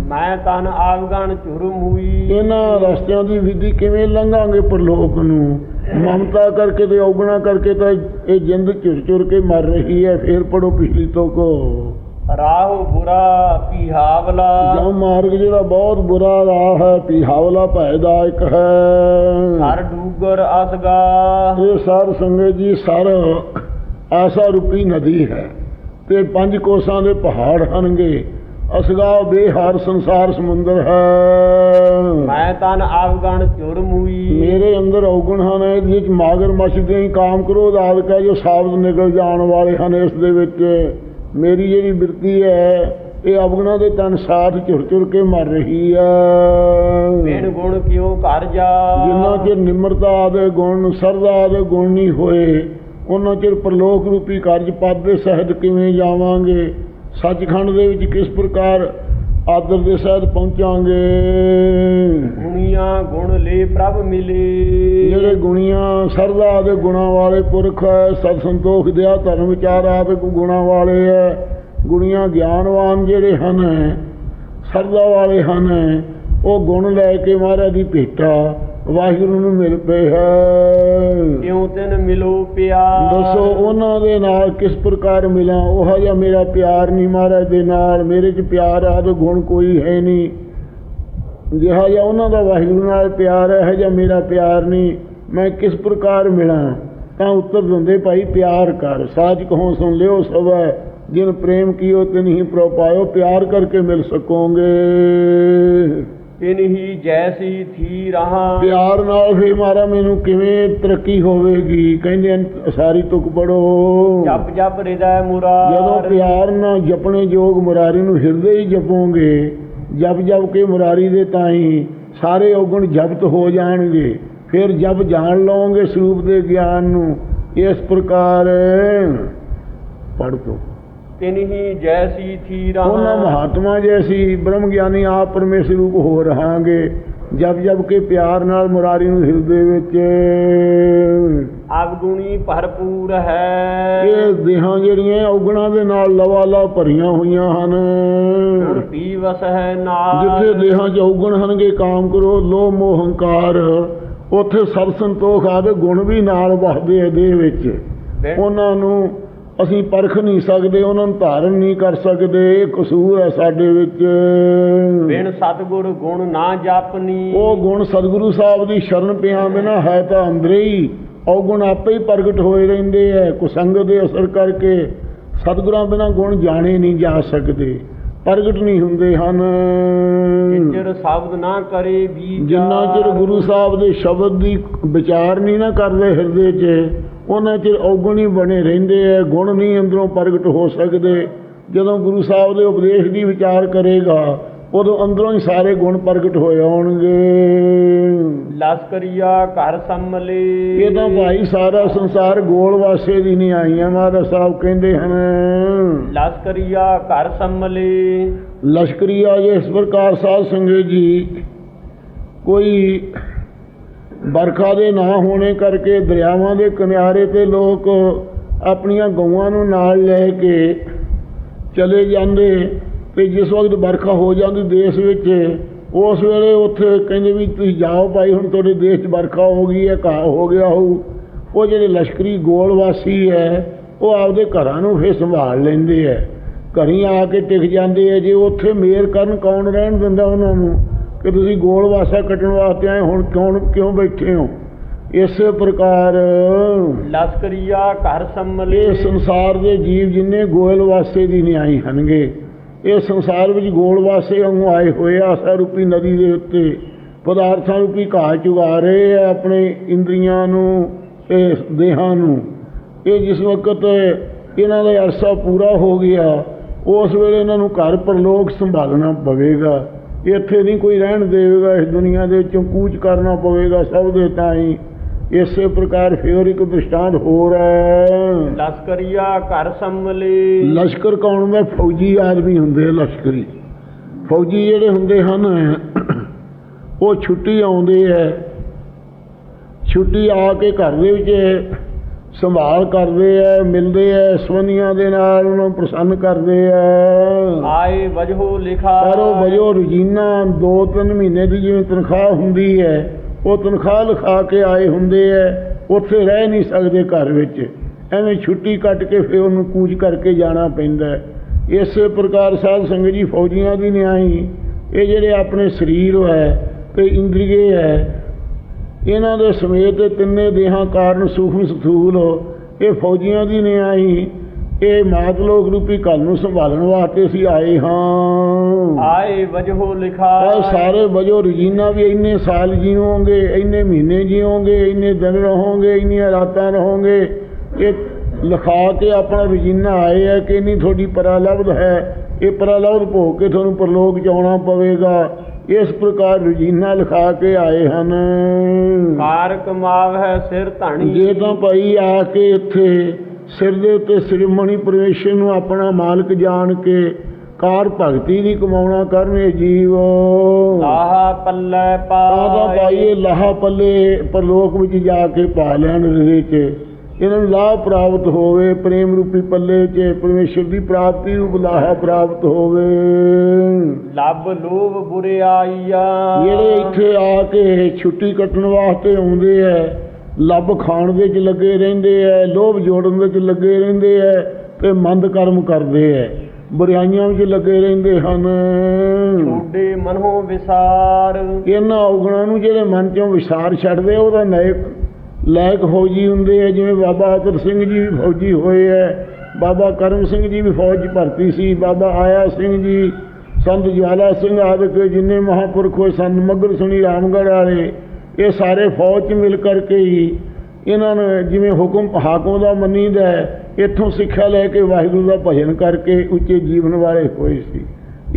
ਮੈਂ ਤਨ ਆਵਗਣ ਝੁਰਮ ਹੋਈ ਇਹਨਾਂ ਰਸਤਿਆਂ ਦੀ ਵਿਧੀ ਕਿਵੇਂ ਲੰਘਾਂਗੇ ਪਰਲੋਕ ਨੂੰ? ਮਮਤਾ ਕਰਕੇ ਤੇ ਔਗਣਾ ਕਰਕੇ ਤਾਂ ਇਹ ਜਿੰਦ ਝੁਰ ਝੁਰ ਕੇ ਮਰ ਰਹੀ ਹੈ। ਫੇਰ ਪੜੋ ਪਿਛਲੀ ਤੋਂ ਕੋ ਰਾਹੁ ਬੁਰਾ ਭੀ ਹਾਵਲਾ। ਜੋ ਮਾਰਗ ਜਿਹੜਾ ਬਹੁਤ ਬੁਰਾ ਰਾਹ ਹੈ ਪਿਹਾਵਲਾ ਭੈਦਾਇਕ ਹੈ। ਸਰ ਡੂਗਰ ਅਸਗਾਹ ਇਹ ਸਾਧ ਸੰਗਤ ਜੀ ਸਰ ਆਸਾ ਰੂਪੀ ਨਦੀ ਹੈ। ਤੇ ਪੰਜ ਕੋਸਾਂ ਦੇ ਪਹਾੜ ਹਨਗੇ। ਅਸਗਾ ਬੇਹਾਰ ਸੰਸਾਰ ਸਮੁੰਦਰ ਹੈ। ਮੈਂ ਤਨ ਆਵਗਣ ਝੁਰ ਮੂਈ। ਮੇਰੇ ਅੰਦਰ ਔਗਣ ਹਨ ਇਹਦੇ ਵਿੱਚ ਮਾਗਰ ਮਛਦੇ ਕਾਮ ਕ੍ਰੋਧ ਆਦਿਕ ਹੈ ਜੋ ਸਾਬਤ ਨਿਕਲ ਜਾਣ ਵਾਲੇ ਹਨ ਇਸ ਦੇ ਵਿੱਚ। ਮੇਰੀ ਜਿਹੜੀ ਬਿਰਤੀ ਹੈ ਇਹ ਅਵਗੁਣਾਂ ਦੇ ਤਨ ਸਾਥ ਝੁਰ ਝੁਰ ਕੇ ਮਰ ਰਹੀ ਹੈ। ਗੁਣ ਕਿਉ ਘਰ ਜਾ? ਜਿੰਨਾ ਚਿਰ ਨਿਮਰਤਾ ਆਦੇ ਗੁਣ ਸਰਦਾ ਆਦੇ ਗੁਣ ਨਹੀਂ ਹੋਏ ਉਹਨਾਂ ਚਿਰ ਪ੍ਰਲੋਕ ਰੂਪੀ ਕਾਰਜ ਪਦ ਦੇ ਸਹਿਤ ਕਿਵੇਂ ਜਾਵਾਂਗੇ? ਸੱਚਖੰਡ ਦੇ ਵਿੱਚ ਕਿਸ ਪ੍ਰਕਾਰ ਆਦਰ ਦੇ ਸਹਿਤ ਪਹੁੰਚਾਂਗੇ? ਗੁਣੀਆਂ ਗੁਣ ਲੈ ਪ੍ਰਭ ਮਿਲੇ। ਜਿਹੜੇ ਗੁਣੀਆਂ ਸਰਦਾ ਦੇ ਗੁਣਾਂ ਵਾਲੇ ਪੁਰਖ ਹੈ ਸਤ ਸੰਤੋਖ ਦਿਆ ਧਰਮ ਵਿਚਾਰ ਆਪ ਗੁਣਾਂ ਵਾਲੇ ਹੈ ਗੁਣੀਆਂ ਗਿਆਨਵਾਨ ਜਿਹੜੇ ਹਨ ਸਰਦਾ ਵਾਲੇ ਹਨ ਉਹ ਗੁਣ ਲੈ ਕੇ ਮਹਾਰਾਜ ਦੀ ਭੇਟਾ ਵਾਹਿਗੁਰੂ ਨੂੰ ਮਿਲ ਪਏ ਹੈ ਕਿਉ ਤਿਨ ਮਿਲੋ ਪਿਆਰ? ਦੱਸੋ ਉਹਨਾਂ ਦੇ ਨਾਲ ਕਿਸ ਪ੍ਰਕਾਰ ਮਿਲਾਂ? ਉਹ ਜਿਹਾ ਮੇਰਾ ਪਿਆਰ ਨਹੀਂ ਮਹਾਰਾਜ ਦੇ ਨਾਲ। ਮੇਰੇ 'ਚ ਪਿਆਰ ਆਦਿ ਗੁਣ ਕੋਈ ਹੈ ਨਹੀਂ। ਜਿਹਾ ਜਿਹਾ ਉਹਨਾਂ ਦਾ ਵਾਹਿਗੁਰੂ ਨਾਲ ਪਿਆਰ ਹੈ ਜਿਹਾ ਮੇਰਾ ਪਿਆਰ ਨਹੀਂ। ਮੈਂ ਕਿਸ ਪ੍ਰਕਾਰ ਮਿਲਾਂ? ਤਾਂ ਉੱਤਰ ਦਿੰਦੇ ਭਾਈ ਪਿਆਰ ਕਰ। ਸਾਚ ਕਹੋ ਸੁਣ ਲਿਓ ਸਭੈ। ਜਿਨ ਪ੍ਰੇਮ ਕੀਓ ਤਿਨ ਹੀ ਪ੍ਰੋ ਪਾਇਓ ਪਿਆਰ ਕਰਕੇ ਮਿਲ ਸਕੋਗੇ। ਤਿਨ ਹੀ ਜੈਸੀ ਥੀ ਰਹਾ। ਪਿਆਰ ਨਾਲ ਫੇ ਮਾਰਾ ਮੈਨੂੰ ਕਿਵੇਂ ਤਰੱਕੀ ਹੋਵੇਗੀ? ਕਹਿੰਦੇ ਸਾਰੀ ਤੁਕ ਪੜੋ। ਜਪ ਜਪ ਹਿਰਦੈ ਮੁਰਾ ਜਦੋਂ ਪਿਆਰ ਨਾਲ ਜਪਣੇ ਯੋਗ ਮੁਰਾਰੀ ਨੂੰ ਹਿਰਦੇ ਹੀ ਜਪੋਗੇ ਜਪ ਜਪ ਕੇ ਮੁਰਾਰੀ ਦੇ ਤਾਈ ਸਾਰੇ ਔਗਣ ਜਪਤ ਹੋ ਜਾਣਗੇ। ਫਿਰ ਜਪ ਜਾਣ ਲਓਗੇ ਸਰੂਪ ਦੇ ਗਿਆਨ ਨੂੰ। ਇਸ ਪ੍ਰਕਾਰ ਪੜ੍ਹ ਤੋ। ਤਿਨ ਹੀ ਜੈਸੀ ਥੀ ਉਹਨਾਂ ਰਹਾ ਮਹਾਤਮਾ ਜੈਸੀ ਬ੍ਰਹਮ ਗਿਆਨੀ ਆਪ ਪਰਮੇਸ਼ਰ ਰੂਪ ਹੋ ਰਹਾਂਗੇ ਜਪ ਜਪ ਕੇ ਪਿਆਰ ਨਾਲ ਮੁਰਾਰੀ ਨੂੰ ਹਿਰਦੇ ਵਿੱਚ। ਅਵਗੁਣੀ ਭਰਪੂਰ ਹੈ। ਇਹ ਦੇਹਾਂ ਜਿਹੜੀਆਂ ਔਗਣਾਂ ਦੇ ਨਾਲ ਲਵਾ ਭਰੀਆਂ ਹੋਈਆਂ ਹਨ। ਗੁਰ ਪੀ ਵਸ ਹੈ ਨਾਲ। ਜਿੱਥੇ ਦੇਹਾਂ 'ਚ ਔਗਣ ਹਨਗੇ ਕਾਮ ਕਰੋ ਲੋਭ ਮੋਹ ਹੰਕਾਰ ਉੱਥੇ ਸਤ ਸੰਤੋਖ ਆਦਿ ਗੁਣ ਵੀ ਨਾਲ ਵਸਦੇ ਇਹਦੇ ਵਿੱਚ। ਉਹਨਾਂ ਨੂੰ ਅਸੀਂ ਪਰਖ ਨਹੀਂ ਸਕਦੇ ਉਹਨਾਂ ਨੂੰ ਧਾਰਨ ਨਹੀਂ ਕਰ ਸਕਦੇ ਇਹ ਕਸੂਰ ਹੈ ਸਾਡੇ ਵਿੱਚ। ਬਿਨ ਸਤਗੁਰ ਗੁਣ ਨਾ ਜਪਨੀ। ਉਹ ਗੁਣ ਸਤਿਗੁਰੂ ਸਾਹਿਬ ਦੀ ਸ਼ਰਨ ਪਿਆ ਬਿਨਾ ਹੈ ਤਾਂ ਅੰਦਰੇ ਹੀ। ਔਗੁਣ ਆਪੇ ਹੀ ਪ੍ਰਗਟ ਹੋਏ ਰਹਿੰਦੇ ਐ ਕੁਸੰਗ ਦੇ ਅਸਰ ਕਰਕੇ। ਸਤਿਗੁਰਾਂ ਬਿਨਾ ਗੁਣ ਜਾਣੇ ਨਹੀਂ ਜਾ ਸਕਦੇ ਪ੍ਰਗਟ ਨਹੀਂ ਹੁੰਦੇ ਹਨ। ਜਿੰਜਰ ਸ਼ਬਦ ਨਾ ਕਰੇ ਵੀ ਜਿੰਨਾ ਚਿਰ ਗੁਰੂ ਸਾਹਿਬ ਦੇ ਸ਼ਬਦ ਦੀ ਵਿਚਾਰ ਨਹੀਂ ਨਾ ਕਰਦੇ ਹਿਰਦੇ 'ਚ ਉਹਨਾਂ ਚਿਰ ਔਗਣ ਹੀ ਬਣੇ ਰਹਿੰਦੇ ਐ ਗੁਣ ਨਹੀਂ ਅੰਦਰੋਂ ਪ੍ਰਗਟ ਹੋ ਸਕਦੇ। ਜਦੋਂ ਗੁਰੂ ਸਾਹਿਬ ਦੇ ਉਪਦੇਸ਼ ਦੀ ਵਿਚਾਰ ਕਰੇਗਾ ਉਦੋਂ ਅੰਦਰੋਂ ਹੀ ਸਾਰੇ ਗੁਣ ਪ੍ਰਗਟ ਹੋ ਆਉਣਗੇ। ਲਸਕਰੀਆ ਘਰ ਸੰਮਲੇ ਇਹ ਤਾਂ ਭਾਈ ਸਾਰਾ ਸੰਸਾਰ ਗੋਲ ਵਾਸੇ ਦੀ ਨਹੀਂ ਆਈਆਂ ਮਹਾਰਾਜ ਸਾਹਿਬ ਕਹਿੰਦੇ ਹਨ। ਲਸਕਰੀਆ ਘਰ ਸੰਮਲੇ ਲਸ਼ਕਰੀਆ ਜੇ ਇਸ ਪ੍ਰਕਾਰ ਸਾਧ ਸੰਗਤ ਜੀ ਕੋਈ ਵਰਖਾ ਦੇ ਨਾ ਹੋਣੇ ਕਰਕੇ ਦਰਿਆਵਾਂ ਦੇ ਕਿਨਾਰੇ ਤੇ ਲੋਕ ਆਪਣੀਆਂ ਗਊਆਂ ਨੂੰ ਨਾਲ ਲੈ ਕੇ ਚਲੇ ਜਾਂਦੇ ਤੇ ਜਿਸ ਵਕਤ ਵਰਖਾ ਹੋ ਜਾਂਦੀ ਦੇਸ਼ ਵਿੱਚ, ਉਸ ਵੇਲੇ ਉੱਥੇ ਕਹਿੰਦੇ ਵੀ ਤੁਸੀਂ ਜਾਓ ਭਾਈ, ਹੁਣ ਤੁਹਾਡੇ ਦੇਸ਼ 'ਚ ਵਰਖਾ ਹੋ ਗਈ ਹੈ, ਘਾਹ ਹੋ ਗਿਆ ਹੋਊ। ਉਹ ਜਿਹੜੇ ਲਸ਼ਕਰੀ ਗੋਲ ਵਾਸੀ ਹੈ, ਉਹ ਆਪਦੇ ਘਰਾਂ ਨੂੰ ਫਿਰ ਸੰਭਾਲ ਲੈਂਦੇ ਹੈ। ਘਰੀ ਆ ਕੇ ਟਿਕ ਜਾਂਦੇ ਹੈ, ਜੇ ਉੱਥੇ ਮੇਰ ਕਰਨ ਕੌਣ ਰਹਿਣ ਦਿੰਦਾ ਉਹਨਾਂ ਨੂੰ? ਕਿ ਤੁਸੀਂ ਗੋਲ ਵਾਸਾ ਕੱਟਣ ਵਾਸਤੇ ਆਏ ਹੁਣ ਕੌਣ ਕਿਉਂ ਬੈਠੇ ਹੋ? ਇਸੇ ਪ੍ਰਕਾਰ ਲਸਕਰੀਆ ਘਰ ਸੰਮਲੇ ਇਹ ਸੰਸਾਰ ਦੇ ਜੀਵ ਜਿੰਨੇ ਗੋਲ ਵਾਸੇ ਦੀ ਨਿਆਈ ਹਨਗੇ ਇਹ ਸੰਸਾਰ ਵਿੱਚ ਗੋਲ ਵਾਸੇ ਵਾਂਗੂ ਆਏ ਹੋਏ ਆ ਰੂਪੀ ਨਦੀ ਦੇ ਉੱਤੇ। ਪਦਾਰਥਾਂ ਰੂਪੀ ਘਾਹ ਚੁਗਾ ਰਹੇ ਆ ਆਪਣੇ ਇੰਦਰੀਆਂ ਨੂੰ ਤੇ ਦੇਹਾਂ ਨੂੰ। ਇਹ ਜਿਸ ਵਕਤ ਇਹਨਾਂ ਦਾ ਅਰਸਾ ਪੂਰਾ ਹੋ ਗਿਆ ਉਸ ਵੇਲੇ ਇਹਨਾਂ ਨੂੰ ਘਰ ਪਰਲੋਕ ਸੰਭਾਲਣਾ ਪਵੇਗਾ। ਇੱਥੇ ਨਹੀਂ ਕੋਈ ਰਹਿਣ ਦੇਵੇਗਾ ਇਸ ਦੁਨੀਆ ਦੇ ਵਿੱਚੋਂ ਕੂਚ ਕਰਨਾ ਪਵੇਗਾ ਸਭ ਦੇ ਤਾਈਂ। ਇਸੇ ਪ੍ਰਕਾਰ ਫਿਰ ਇੱਕ ਦ੍ਰਿਸ਼ਟਾਂਤ ਹੋਰ ਹੈ। ਲਸਕਰੀਆ ਘਰ ਸੰਮਲੇ ਲਸ਼ਕਰ ਕੌਣ? ਹੁੰਦਾ ਫੌਜੀ ਆਦਮੀ ਹੁੰਦੇ ਲਸ਼ਕਰੀ। ਫੌਜੀ ਜਿਹੜੇ ਹੁੰਦੇ ਹਨ ਉਹ ਛੁੱਟੀ ਆਉਂਦੇ ਐ ਛੁੱਟੀ ਆ ਕੇ ਘਰ ਦੇ ਵਿੱਚ ਸੰਭਾਲ ਕਰਦੇ ਐ ਮਿਲਦੇ ਐ ਸਵੰਨੀਆਂ ਦੇ ਨਾਲ ਉਹਨਾਂ ਪ੍ਰਸੰਨ ਕਰਦੇ ਐ ਆਏ ਵਜਹੋ ਲਿਖਾ ਪਰ ਉਹ ਵਜੋ ਰੋਜ਼ੀਨਾ 2-3 ਮਹੀਨੇ ਦੀ ਜਿਵੇਂ ਤਨਖਾਹ ਹੁੰਦੀ ਹੈ ਉਹ ਤਨਖਾਹ ਲਿਖਾ ਕੇ ਆਏ ਹੁੰਦੇ ਐ ਉੱਥੇ ਰਹਿ ਨਹੀਂ ਸਕਦੇ ਘਰ ਵਿੱਚ ਐਵੇਂ ਛੁੱਟੀ ਕੱਟ ਕੇ ਫਿਰ ਉਹਨੂੰ ਕੂਚ ਕਰਕੇ ਜਾਣਾ ਪੈਂਦਾ। ਇਸੇ ਪ੍ਰਕਾਰ ਸਾਧ ਸੰਗਤ ਜੀ ਫੌਜੀਆਂ ਦੀ ਨਿਆਈ ਇਹ ਜਿਹੜੇ ਆਪਣੇ ਸਰੀਰ ਹੈ ਤੇ ਇੰਦਰੀਏ ਹੈ ਇਹਨਾਂ ਦੇ ਸਮੇਤ ਤਿੰਨੇ ਦੇਹਾਂ ਕਾਰਨ ਸੂਖਮ ਸਥੂਲ ਇਹ ਫੌਜੀਆਂ ਦੀ ਨਿਆਈ। ਇਹ ਮਾਤ ਲੋਕ ਰੂਪੀ ਘਰ ਨੂੰ ਸੰਭਾਲਣ ਵਾਸਤੇ ਅਸੀਂ ਆਏ ਹਾਂ। ਆਏ ਵਜਹੋ ਲਿਖਾ ਸਾਰੇ ਵਜੋ ਰਜੀਨਾ ਵੀ ਇੰਨੇ ਸਾਲ ਜੀਵੋਗੇ ਇੰਨੇ ਮਹੀਨੇ ਜੀਵੋਗੇ ਇੰਨੇ ਦਿਨ ਰਹੋਗੇ ਇੰਨੀਆਂ ਰਾਤਾਂ ਰਹੋਗੇ। ਇਹ ਲਿਖਾ ਕੇ ਆਪਣਾ ਰਜੀਨਾ ਆਏ ਹੈ ਕਿ ਨਹੀਂ ਤੁਹਾਡੀ ਪਰਾਲਬਧ ਹੈ। ਇਹ ਪਰਾਲਬਧ ਭੋਗ ਕੇ ਤੁਹਾਨੂੰ ਪਰਲੋਕ ਜਾਣਾ ਪਵੇਗਾ। ਇਸ ਪ੍ਰਕਾਰ ਰਜੀਨਾ ਲਿਖਾ ਕੇ ਆਏ ਹਨ। ਕਾਰ ਕਮਾਵ ਹੈ ਸਿਰ ਧਣੀ। ਜੇ ਤਾਂ ਭਾਈ ਆ ਕੇ ਇੱਥੇ ਸਿਰ ਦੇ ਉੱਤੇ ਸਿਰਮਣੀ ਪਰਮੇਸ਼ਰ ਨੂੰ ਆਪਣਾ ਮਾਲਕ ਜਾਣ ਕੇ ਕਾਰ ਭਗਤੀ ਦੀ ਕਮਾਉਣਾ ਕਰਨੇ ਜੀਵ। ਆਹਾ ਪੱਲੇ ਤਾਂ ਤਾਂ ਭਾਈ ਲਾਹਾ ਪੱਲੇ ਪਰਲੋਕ ਵਿੱਚ ਜਾ ਕੇ ਪਾ ਲੈਣ ਹ੍ਰਿਦੇ 'ਚ ਇਹਨਾਂ ਨੂੰ ਲਾਭ ਪ੍ਰਾਪਤ ਹੋਵੇ ਪ੍ਰੇਮ ਰੂਪੀ ਪੱਲੇ 'ਚ ਪਰਮੇਸ਼ਰ ਦੀ ਪ੍ਰਾਪਤੀ ਰੂਪ ਲਾਹਾ ਪ੍ਰਾਪਤ ਹੋਵੇ। ਲੱਭ ਲੋਭ ਬੁਰਿਆਈਆ ਜਿਹੜੇ ਇੱਥੇ ਆ ਕੇ ਛੁੱਟੀ ਕੱਟਣ ਵਾਸਤੇ ਆਉਂਦੇ ਐ ਲੱਭ ਖਾਣ ਦੇ 'ਚ ਲੱਗੇ ਰਹਿੰਦੇ ਐ ਲੋਭ ਜੋੜਨ ਦੇ 'ਚ ਲੱਗੇ ਰਹਿੰਦੇ ਐ ਤੇ ਮੰਦ ਕਰਮ ਕਰਦੇ ਐ ਬੁਰਾਈਆਂ ਵਿੱਚ ਲੱਗੇ ਰਹਿੰਦੇ ਹਨ। ਛੋਡੇ ਮਨੋਂ ਵਿਸਾਰ। ਇਹਨਾਂ ਔਗਣਾਂ ਨੂੰ ਜਿਹੜੇ ਮਨ ਚੋਂ ਵਿਸਾਰ ਛੱਡਦੇ ਉਹਦਾ ਨਾਇਕ ਲਾਇਕ ਫੌਜੀ ਹੁੰਦੇ ਆ ਜਿਵੇਂ ਬਾਬਾ ਅਤਰ ਸਿੰਘ ਜੀ ਵੀ ਫੌਜੀ ਹੋਏ ਐ ਬਾਬਾ ਕਰਮ ਸਿੰਘ ਜੀ ਵੀ ਫੌਜ 'ਚ ਭਰਤੀ ਸੀ ਬਾਬਾ ਆਇਆ ਸਿੰਘ ਜੀ ਸੰਤ ਜਵਾਲਾ ਸਿੰਘ ਆਦਿਕ ਜਿੰਨੇ ਮਹਾਂਪੁਰਖ ਹੋਏ ਸੰਤ ਮੱਗਰ ਸੁਣੀ ਰਾਮਗੜ੍ਹ ਵਾਲੇ ਇਹ ਸਾਰੇ ਫੌਜ 'ਚ ਮਿਲ ਕਰਕੇ ਹੀ ਇਹਨਾਂ ਨੇ ਜਿਵੇਂ ਹੁਕਮ ਹਾਕਮ ਦਾ ਮੰਨੀਦਾ ਹੈ, ਇੱਥੋਂ ਸਿੱਖਿਆ ਲੈ ਕੇ ਵਾਹਿਗੁਰੂ ਦਾ ਭਜਨ ਕਰਕੇ ਉੱਚੇ ਜੀਵਨ ਵਾਲੇ ਹੋਏ ਸੀ।